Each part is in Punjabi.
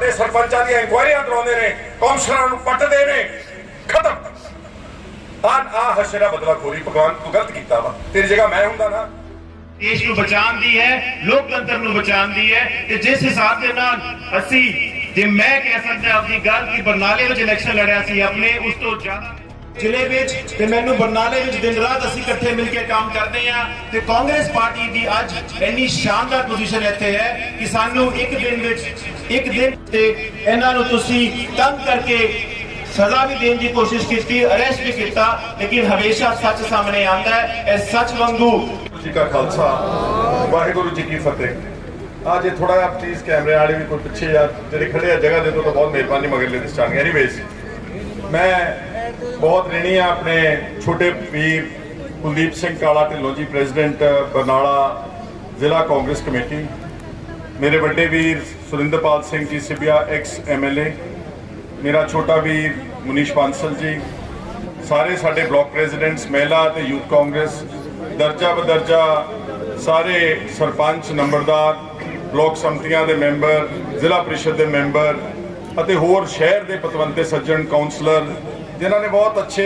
ਤੇ ਸਰਪੰਚਾਂ ਦੀਆਂ ਇਨਕੁਆਇਰੀਆਂ ਕਰਾਉਂਦੇ ਨੇ, ਕੌਂਸਲਰਾਂ ਨੂੰ ਪੱਟਦੇ ਨੇ। ਖਤਮ। ਆ ਆ ਹਸ਼ਰਾ ਬਦਲਾਖੋਰੀ ਭਗਵਾਨ ਤੂੰ ਗਲਤ ਕੀਤਾ ਵਾ। ਤੇਰੀ ਜਗ੍ਹਾ ਮੈਂ ਹੁੰਦਾ ਨਾ। ਦੇਸ਼ ਨੂੰ ਬਚਾਉਣ ਦੀ ਹੈ, ਲੋਕਤੰਤਰ ਨੂੰ ਬਚਾਉਣ ਦੀ ਹੈ ਤੇ ਜਿਸ ਹਿਸਾਬ ਦੇ ਨਾਲ ਅਸੀਂ, ਜੇ ਮੈਂ ਕਹਿ ਸਕਦਾ ਆਪਣੀ ਗੱਲ ਕਿ ਬਰਨਾਲੇ ਵਿੱਚ ਇਲੈਕਸ਼ਨ ਲੜਿਆ ਸੀ ਆਪਣੇ, ਉਸ ਤੋਂ ਜ਼ਿਆਦਾ ਜ਼ਿਲ੍ਹੇ ਵਿੱਚ ਤੇ ਮੈਨੂੰ ਬਰਨਾਲੇ ਵਿੱਚ ਦਿਨ ਰਾਤ ਅਸੀਂ ਇਕੱਠੇ ਮਿਲ ਕੇ ਕੰਮ ਕਰਦੇ ਆ ਤੇ ਕਾਂਗਰਸ ਪਾਰਟੀ ਦੀ ਅੱਜ ਇੰਨੀ ਸ਼ਾਨਦਾਰ ਪੋਜੀਸ਼ਨ ਇੱਥੇ ਹੈ ਕਿ ਸਾਨੂੰ ਇੱਕ ਦਿਨ ਵਿੱਚ, ਇੱਕ ਦਿਨ ਤੇ ਇਹਨਾਂ ਨੂੰ ਤੁਸੀਂ ਤੰਗ ਕਰਕੇ ਸਜ਼ਾ ਵੀ ਦੇਣ ਦੀ ਕੋਸ਼ਿਸ਼ ਕੀਤੀ ਅਰੈਸਟ ਵੀ ਕੀਤਾ, ਲੇਕਿਨ ਹਮੇਸ਼ਾ ਸੱਚ ਸਾਹਮਣੇ ਆਉਂਦਾ ਹੈ, ਇਹ ਸੱਚ ਵਾਂਗੂ। ਜੀ ਕਾ ਖਾਲਸਾ, ਵਾਹਿਗੁਰੂ ਜੀ ਕੀ ਫਤਿਹ। ਆ ਜੇ ਥੋੜਾ ਜਿਹਾ ਪਲੀਜ਼ ਕੈਮਰੇ ਵਾਲੇ ਵੀ ਕੋਈ ਪਿੱਛੇ ਆ, ਜਿਹੜੇ ਖੜੇ ਆ ਜਗ੍ਹਾ ਦੇ ਤੋਂ ਤਾਂ ਬਹੁਤ ਮਿਹਰਬਾਨੀ ਮਗਰਲੇ ਦਿਸ ਚਾਹਾਂਗੇ ਐਨੀਵੇਜ਼ ਮੈਂ ਬਹੁਤ ਰਿਣੀ ਆ ਆਪਣੇ ਛੋਟੇ ਵੀਰ ਕੁਲਦੀਪ ਸਿੰਘ ਕਾਲਾ ਢਿੱਲੋਂ ਜੀ, ਪ੍ਰੈਜ਼ੀਡੈਂਟ ਬਰਨਾਲਾ ਜ਼ਿਲ੍ਹਾ ਕਾਂਗਰਸ ਕਮੇਟੀ। ਮੇਰੇ ਵੱਡੇ ਵੀਰ ਸੁਰਿੰਦਰਪਾਲ ਸਿੰਘ ਜੀ, ਸਿਬਿਆ ਐਕਸ ਐਮਐਲਏ ਮੇਰਾ ਛੋਟਾ ਵੀਰ ਮੁਨੀਸ਼ ਬਾਂਸਲ ਜੀ। ਸਾਰੇ ਸਾਡੇ ਬਲਾਕ ਪ੍ਰੈਜ਼ੀਡੈਂਟਸ, ਮਹਿਲਾ ਤੇ ਯੂਥ ਕਾਂਗਰਸ, ਦਰਜਾ ਬਦਰਜਾ ਸਾਰੇ ਸਰਪੰਚ, ਨੰਬਰਦਾਰ, ਬਲਾਕ ਸੰਮਤੀਆਂ ਦੇ ਮੈਂਬਰ, ਜ਼ਿਲ੍ਹਾ ਪ੍ਰੀਸ਼ਦ ਦੇ ਮੈਂਬਰ ਅਤੇ ਹੋਰ ਸ਼ਹਿਰ ਦੇ ਪਤਵੰਤੇ, ਸੱਜਣ ਕਾਉਂਸਲਰ ਜਿਨ੍ਹਾਂ ਨੇ ਬਹੁਤ ਅੱਛੇ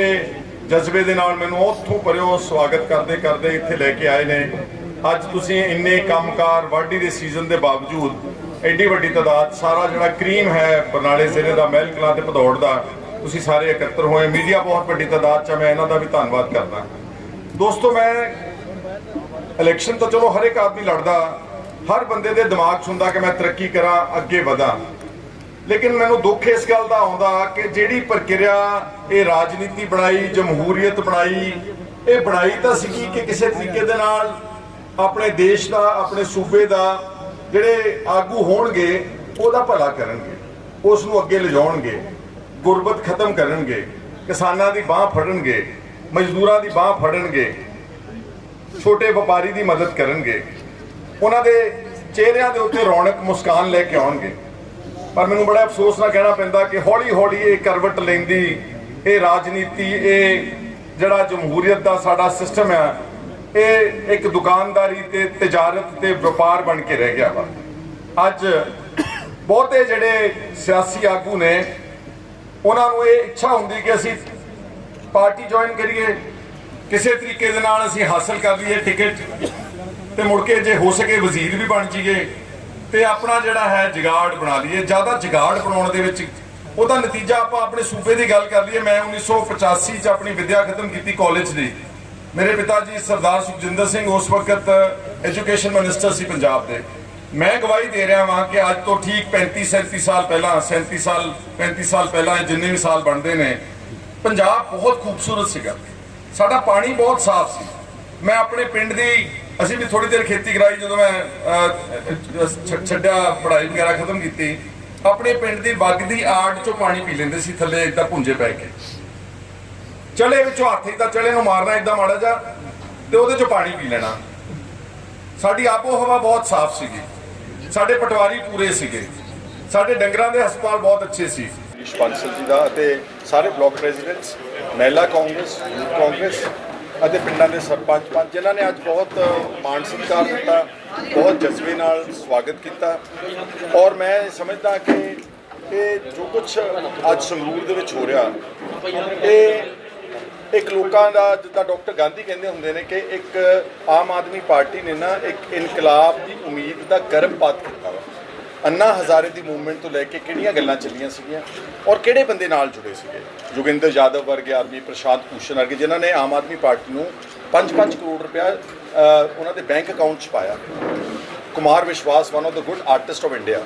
ਜਜ਼ਬੇ ਦੇ ਨਾਲ ਮੈਨੂੰ ਉੱਥੋਂ ਪਰਿਓ ਸਵਾਗਤ ਕਰਦੇ ਕਰਦੇ ਇੱਥੇ ਲੈ ਕੇ ਆਏ ਨੇ। ਅੱਜ ਤੁਸੀਂ ਇੰਨੇ ਕੰਮਕਾਰ ਵਾਢੀ ਦੇ ਸੀਜ਼ਨ ਦੇ ਬਾਵਜੂਦ ਐਡੀ ਵੱਡੀ ਤਾਦਾਦ, ਸਾਰਾ ਜਿਹੜਾ ਕਰੀਮ ਹੈ ਬਰਨਾਲੇ ਜ਼ਿਲ੍ਹੇ ਦਾ, ਮਹਿਲ ਕਲਾਂ ਤੇ ਭਦੌੜ ਦਾ, ਤੁਸੀਂ ਸਾਰੇ ਇਕੱਤਰ ਹੋਏ। ਮੀਡੀਆ ਬਹੁਤ ਵੱਡੀ ਤਾਦਾਦ ਚ ਮੈਂ ਇਹਨਾਂ ਦਾ ਵੀ ਧੰਨਵਾਦ ਕਰਦਾ। ਦੋਸਤੋ, ਮੈਂ ਇਲੈਕਸ਼ਨ ਤਾਂ ਚਲੋ ਹਰ ਇੱਕ ਆਦਮੀ ਲੜਦਾ, ਹਰ ਬੰਦੇ ਦੇ ਦਿਮਾਗ 'ਚ ਹੁੰਦਾ ਕਿ ਮੈਂ ਤਰੱਕੀ ਕਰਾਂ, ਅੱਗੇ ਵਧਾਂ। ਲੇਕਿਨ ਮੈਨੂੰ ਦੁੱਖ ਇਸ ਗੱਲ ਦਾ ਆਉਂਦਾ ਕਿ ਜਿਹੜੀ ਪ੍ਰਕਿਰਿਆ ਇਹ ਰਾਜਨੀਤੀ ਬਣਾਈ, ਜਮਹੂਰੀਅਤ ਬਣਾਈ, ਇਹ ਬਣਾਈ ਤਾਂ ਸੀਗੀ ਕਿ ਕਿਸੇ ਤਰੀਕੇ ਦੇ ਨਾਲ ਆਪਣੇ ਦੇਸ਼ ਦਾ, ਆਪਣੇ ਸੂਬੇ ਦਾ ਜਿਹੜੇ ਆਗੂ ਹੋਣਗੇ, ਉਹਦਾ ਭਲਾ ਕਰਨਗੇ ਉਸ ਨੂੰ ਅੱਗੇ ਲਿਜਾਉਣਗੇ, ਗੁਰਬਤ ਖਤਮ ਕਰਨਗੇ, ਕਿਸਾਨਾਂ ਦੀ ਬਾਹ ਫੜਨਗੇ, ਮਜ਼ਦੂਰਾਂ ਦੀ ਬਾਹ ਫੜਨਗੇ, ਛੋਟੇ ਵਪਾਰੀ ਦੀ ਮਦਦ ਕਰਨਗੇ, ਉਹਨਾਂ ਦੇ ਚਿਹਰਿਆਂ ਦੇ ਉੱਤੇ ਰੌਣਕ ਮੁਸਕਾਨ ਲੈ ਕੇ ਆਉਣਗੇ। ਪਰ ਮੈਨੂੰ ਬੜਾ ਅਫਸੋਸ ਨਾਲ ਕਹਿਣਾ ਪੈਂਦਾ ਕਿ ਹੌਲੀ ਹੌਲੀ ਇਹ ਕਰਵਟ ਲੈਂਦੀ, ਇਹ ਰਾਜਨੀਤੀ, ਇਹ ਜਿਹੜਾ ਜਮਹੂਰੀਅਤ ਦਾ ਸਾਡਾ ਸਿਸਟਮ ਹੈ, ਇਹ ਇੱਕ ਦੁਕਾਨਦਾਰੀ ਤੇ ਤਜਾਰਤ ਤੇ ਵਪਾਰ ਬਣ ਕੇ ਰਹਿ ਗਿਆ ਵਾ। ਅੱਜ ਬਹੁਤੇ ਜਿਹੜੇ ਸਿਆਸੀ ਆਗੂ ਨੇ, ਉਹਨਾਂ ਨੂੰ ਇਹ ਇੱਛਾ ਹੁੰਦੀ ਕਿ ਅਸੀਂ ਪਾਰਟੀ ਜੁਆਇਨ ਕਰੀਏ, ਕਿਸੇ ਤਰੀਕੇ ਦੇ ਨਾਲ ਅਸੀਂ ਹਾਸਲ ਕਰ ਲਈਏ ਟਿਕਟ ਤੇ ਮੁੜ ਕੇ ਜੇ ਹੋ ਸਕੇ ਵਜ਼ੀਰ ਵੀ ਬਣ ਜਾਈਏ। ਤੇ ਆਪਣਾ ਜਿਹੜਾ ਹੈ ਜਗਾੜ ਬਣਾ ਲਈਏ। ਜ਼ਿਆਦਾ ਜਗਾੜ ਬਣਾਉਣ ਦੇ ਵਿੱਚ ਉਹਦਾ ਨਤੀਜਾ ਆਪਾਂ ਆਪਣੇ ਸੂਬੇ ਦੀ ਗੱਲ ਕਰ ਲਈਏ। ਮੈਂ 1985 ਚ ਆਪਣੀ ਵਿੱਦਿਆ ਖਤਮ ਕੀਤੀ ਕਾਲਜ ਦੀ। ਮੇਰੇ ਪਿਤਾ ਜੀ ਸਰਦਾਰ ਸੁਖਜਿੰਦਰ ਸਿੰਘ ਉਸ ਵਕਤ ਐਜੂਕੇਸ਼ਨ ਮਿਨਿਸਟਰ ਸੀ ਪੰਜਾਬ ਦੇ। ਮੈਂ ਗਵਾਹੀ ਦੇ ਰਿਹਾ ਹਾਂ ਕਿ ਅੱਜ ਤੋਂ ਠੀਕ 35 37 ਸਾਲ ਪਹਿਲਾਂ 37 ਸਾਲ 35 ਸਾਲ ਪਹਿਲਾਂ ਇਹ ਜਿੰਨੇ ਵੀ ਸਾਲ ਬਣਦੇ ਨੇ, ਪੰਜਾਬ ਬਹੁਤ ਖੂਬਸੂਰਤ ਸੀਗਾ। ਸਾਡਾ ਪਾਣੀ ਬਹੁਤ ਸਾਫ਼ ਸੀ। ਮੈਂ ਆਪਣੇ ਪਿੰਡ ਦੀ ਅਸੀਂ ਵੀ ਥੋੜੀ ਦੇਰ ਖੇਤੀ ਕਰਾਈ, ਜਦੋਂ ਮੈਂ ਛੱਡਿਆ, ਪੜ੍ਹਾਈ ਵਗੈਰਾ ਖਤਮ ਕੀਤੀ, ਆਪਣੇ ਪਿੰਡ ਦੀ ਵਗਦੀ ਆੜ ਚੋਂ ਪਾਣੀ ਪੀ ਲੈਂਦੇ ਸੀ, ਥੱਲੇ ਇਦਾਂ ਪੁੰਜੇ ਪੈ ਕੇ। ਚਲੇ ਵਿੱਚੋਂ ਹੱਥ ਇਦਾਂ ਚਲੇ ਨੂੰ ਮਾਰਨਾ ਇਦਾਂ ਮਾੜਾ ਜਾ ਤੇ ਉਹਦੇ ਚੋਂ ਪਾਣੀ ਪੀ ਲੈਣਾ। ਸਾਡੀ ਆਬੋ ਹਵਾ ਬਹੁਤ ਸਾਫ਼ ਸੀਗੀ। ਸਾਡੇ ਪਟਵਾਰੀ ਪੂਰੇ ਸੀਗੇ। ਸਾਡੇ ਡੰਗਰਾਂ ਦੇ ਹਸਪਤਾਲ ਬਹੁਤ ਅੱਛੇ ਸੀ। ਮਨੀਸ਼ ਜੀ ਦਾ, ਅਤੇ ਸਾਰੇ ਬਲਾਕ ਪ੍ਰੈਜ਼ੀਡੈਂਟਸ, ਮਹਿਲਾ ਕਾਂਗਰਸ, ਯੂਥ ਕਾਂਗਰਸ ਅਤੇ ਪਿੰਡਾਂ ਦੇ ਸਰਪੰਚ ਪੰਚ ਜਿਨ੍ਹਾਂ ਨੇ ਅੱਜ ਬਹੁਤ ਮਾਣ ਸਤਿਕਾਰ ਦਿੱਤਾ, ਬਹੁਤ ਜਜ਼ਬੇ ਨਾਲ ਸਵਾਗਤ ਕੀਤਾ। ਔਰ ਮੈਂ ਸਮਝਦਾ ਕਿ ਇਹ ਜੋ ਕੁਝ ਅੱਜ ਸੰਗਰੂਰ ਦੇ ਵਿੱਚ ਹੋ ਰਿਹਾ, ਇਹ ਇੱਕ ਲੋਕਾਂ ਦਾ, ਜਿੱਦਾਂ ਡਾਕਟਰ ਗਾਂਧੀ ਕਹਿੰਦੇ ਹੁੰਦੇ ਨੇ ਕਿ ਇੱਕ ਆਮ ਆਦਮੀ ਪਾਰਟੀ ਨੇ ਨਾ ਇੱਕ ਇਨਕਲਾਬ ਦੀ ਉਮੀਦ ਦਾ ਗਰਭਪਾਤ ਕੀਤਾ ਵਾ। ਅੰਨਾ ਹਜ਼ਾਰੇ ਦੀ ਮੂਵਮੈਂਟ ਤੋਂ ਲੈ ਕੇ ਕਿਹੜੀਆਂ ਗੱਲਾਂ ਚੱਲੀਆਂ ਸੀਗੀਆਂ ਔਰ ਕਿਹੜੇ ਬੰਦੇ ਨਾਲ ਜੁੜੇ ਸੀਗੇ? ਜੋਗਿੰਦਰ ਯਾਦਵ ਵਰਗੇ ਆਦਮੀ, ਪ੍ਰਸ਼ਾਂਤ ਭੂਸ਼ਣ ਵਰਗੇ, ਜਿਨ੍ਹਾਂ ਨੇ ਆਮ ਆਦਮੀ ਪਾਰਟੀ ਨੂੰ 5-5 ਕਰੋੜ ਰੁਪਇਆ ਉਹਨਾਂ ਦੇ ਬੈਂਕ ਅਕਾਊਂਟ 'ਚ ਪਾਇਆ। Kumar Vishwas one of the good artist of India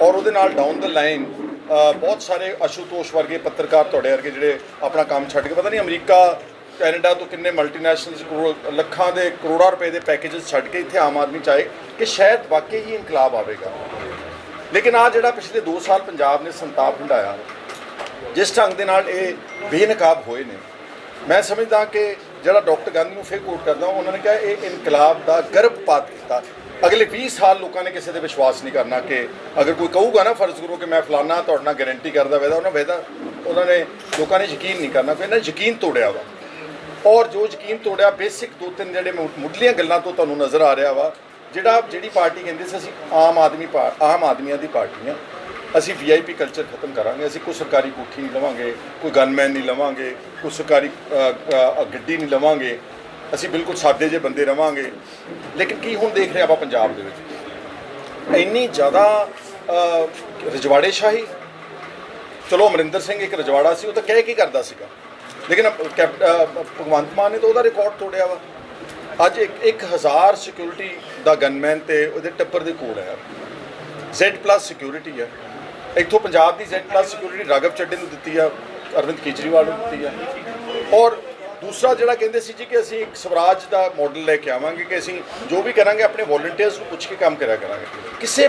ਔਰ ਉਹਦੇ ਨਾਲ ਡਾਊਨ ਦ ਲਾਈਨ ਬਹੁਤ ਸਾਰੇ ਅਸ਼ੂਤੋਸ਼ ਵਰਗੇ ਪੱਤਰਕਾਰ ਤੁਹਾਡੇ ਵਰਗੇ ਜਿਹੜੇ ਆਪਣਾ ਕੰਮ ਛੱਡ ਕੇ, ਪਤਾ ਨਹੀਂ ਅਮਰੀਕਾ, ਕੈਨੇਡਾ ਤੋਂ ਕਿੰਨੇ ਮਲਟੀਨੈਸ਼ਨਲਸ ਕਰੋੜ, ਲੱਖਾਂ ਦੇ ਕਰੋੜਾਂ ਰੁਪਏ ਦੇ ਪੈਕੇजेस ਛੱਡ ਕੇ ਇੱਥੇ ਆਮ ਆਦਮੀ ਚਾਹੇ ਕਿ ਸ਼ਾਇਦ ਵਾਕਈ ਹੀ ਇਨਕਲਾਬ ਆਵੇਗਾ। ਲੇਕਿਨ ਆ ਜਿਹੜਾ ਪਿਛਲੇ 2 ਸਾਲ ਪੰਜਾਬ ਨੇ ਸੰਤਾਪ ਹੰਡਾਇਆ ਜਿਸ ਢੰਗ ਦੇ ਨਾਲ ਇਹ ਬੇਨਕਾਬ ਹੋਏ ਨੇ, ਮੈਂ ਸਮਝਦਾ ਕਿ ਜਿਹੜਾ ਡਾਕਟਰ ਗਾਂਧੀ ਨੂੰ ਫੇਰ ਕੋਟ ਕਰਦਾ ਉਹਨਾਂ ਨੇ ਕਿਹਾ ਇਹ ਇਨਕਲਾਬ ਦਾ ਗਰਭਪਾਤ ਕੀਤਾ। ਅਗਲੇ 20 ਸਾਲ ਲੋਕਾਂ ਨੇ ਕਿਸੇ ਤੇ ਵਿਸ਼ਵਾਸ ਨਹੀਂ ਕਰਨਾ ਕਿ ਅਗਰ ਕੋਈ ਕਹੂਗਾ ਨਾ ਫਰਜ਼ ਕਰੋ ਕਿ ਮੈਂ ਫਲਾਨਾ ਤੁਹਾਡੇ ਨਾਲ ਗਾਰੰਟੀ ਕਰਦਾ ਵੇਦਾ, ਉਹਨਾਂ ਵੇਦਾ, ਉਹਨਾਂ ਨੇ ਲੋਕਾਂ ਨੇ ਯਕੀਨ ਨਹੀਂ ਕਰਨਾ ਕੋਈ ਨਾ ਯਕੀਨ ਤੋੜਿਆ ਵਾ। ਔਰ ਜੋ ਯਕੀਨ ਤੋੜਿਆ, ਬੇਸਿਕ ਦੋ ਤਿੰਨ ਜਿਹੜੇ ਮੁ- ਮੁੱਢਲੀਆਂ ਗੱਲਾਂ ਤੋਂ ਤੁਹਾਨੂੰ ਨਜ਼ਰ ਆ ਰਿਹਾ ਵਾ ਜਿਹੜਾ ਜਿਹੜੀ ਪਾਰਟੀ ਕਹਿੰਦੇ ਸੀ ਅਸੀਂ ਆਮ ਆਦਮੀ ਪਾ- ਆਮ ਆਦਮੀਆਂ ਦੀ ਪਾਰਟੀ ਆ। ਅਸੀਂ ਵੀਆਈਪੀ ਕਲਚਰ ਖਤਮ ਕਰਾਂਗੇ ਅਸੀਂ ਕੋਈ ਸਰਕਾਰੀ ਕੋਠੀ ਨਹੀਂ ਲਵਾਂਗੇ ਕੋਈ ਗਨਮੈਨ ਨਹੀਂ ਲਵਾਂਗੇ ਕੋਈ ਸਰਕਾਰੀ ਗੱਡੀ ਨਹੀਂ ਲਵਾਂਗੇ। ਅਸੀਂ ਬਿਲਕੁਲ ਸਾਦੇ ਜਿਹੇ ਬੰਦੇ ਰਵਾਂਗੇ। ਲੇਕਿਨ ਕੀ ਹੁਣ ਦੇਖ ਰਹੇ ਆਪਾਂ ਪੰਜਾਬ ਦੇ ਵਿੱਚ? ਇੰਨੀ ਜ਼ਿਆਦਾ ਰਜਵਾੜੇ ਸ਼ਾਹੀ ਚਲੋ ਅਮਰਿੰਦਰ ਸਿੰਘ ਇੱਕ ਰਜਵਾੜਾ ਸੀ ਉਹ ਤਾਂ ਕਹਿ ਕੀ ਕਰਦਾ ਸੀਗਾ। ਲੇਕਿਨ ਅ, ਭਗਵੰਤ ਮਾਨ ਨੇ ਤਾਂ ਉਹਦਾ ਰਿਕਾਰਡ ਤੋੜਿਆ ਵਾ। ਅੱਜ ਇੱਕ 1000 ਸਿਕਿਉਰਿਟੀ ਦਾ ਗਨਮੈਨ ਤੇ ਉਹਦੇ ਟੱਪਰ ਦੇ ਕੋਲ ਹੈ। Z+ ਸਿਕਿਉਰਿਟੀ ਹੈ। ਇੱਥੋਂ ਪੰਜਾਬ ਦੀ Z+ ਸਿਕਿਉਰਿਟੀ ਰਾਘਵ ਚੱਡੇ ਨੂੰ ਦਿੱਤੀ ਆ, ਅਰਵਿੰਦ ਕੇਜਰੀਵਾਲ ਨੂੰ ਦਿੱਤੀ ਆ। ਔਰ ਦੂਸਰਾ ਜਿਹੜਾ ਕਹਿੰਦੇ ਸੀ ਜੀ ਕਿ ਅਸੀਂ ਇੱਕ ਸਵਰਾਜ ਦਾ ਮਾਡਲ ਲੈ ਕੇ ਆਵਾਂਗੇ ਕਿ ਅਸੀਂ ਜੋ ਵੀ ਕਰਾਂਗੇ, ਆਪਣੇ ਵੋਲੰਟੀਅਰਸ ਨੂੰ ਪੁੱਛ ਕੇ ਕੰਮ ਕਰਿਆ ਕਰਾਂਗੇ। ਕਿਸੇ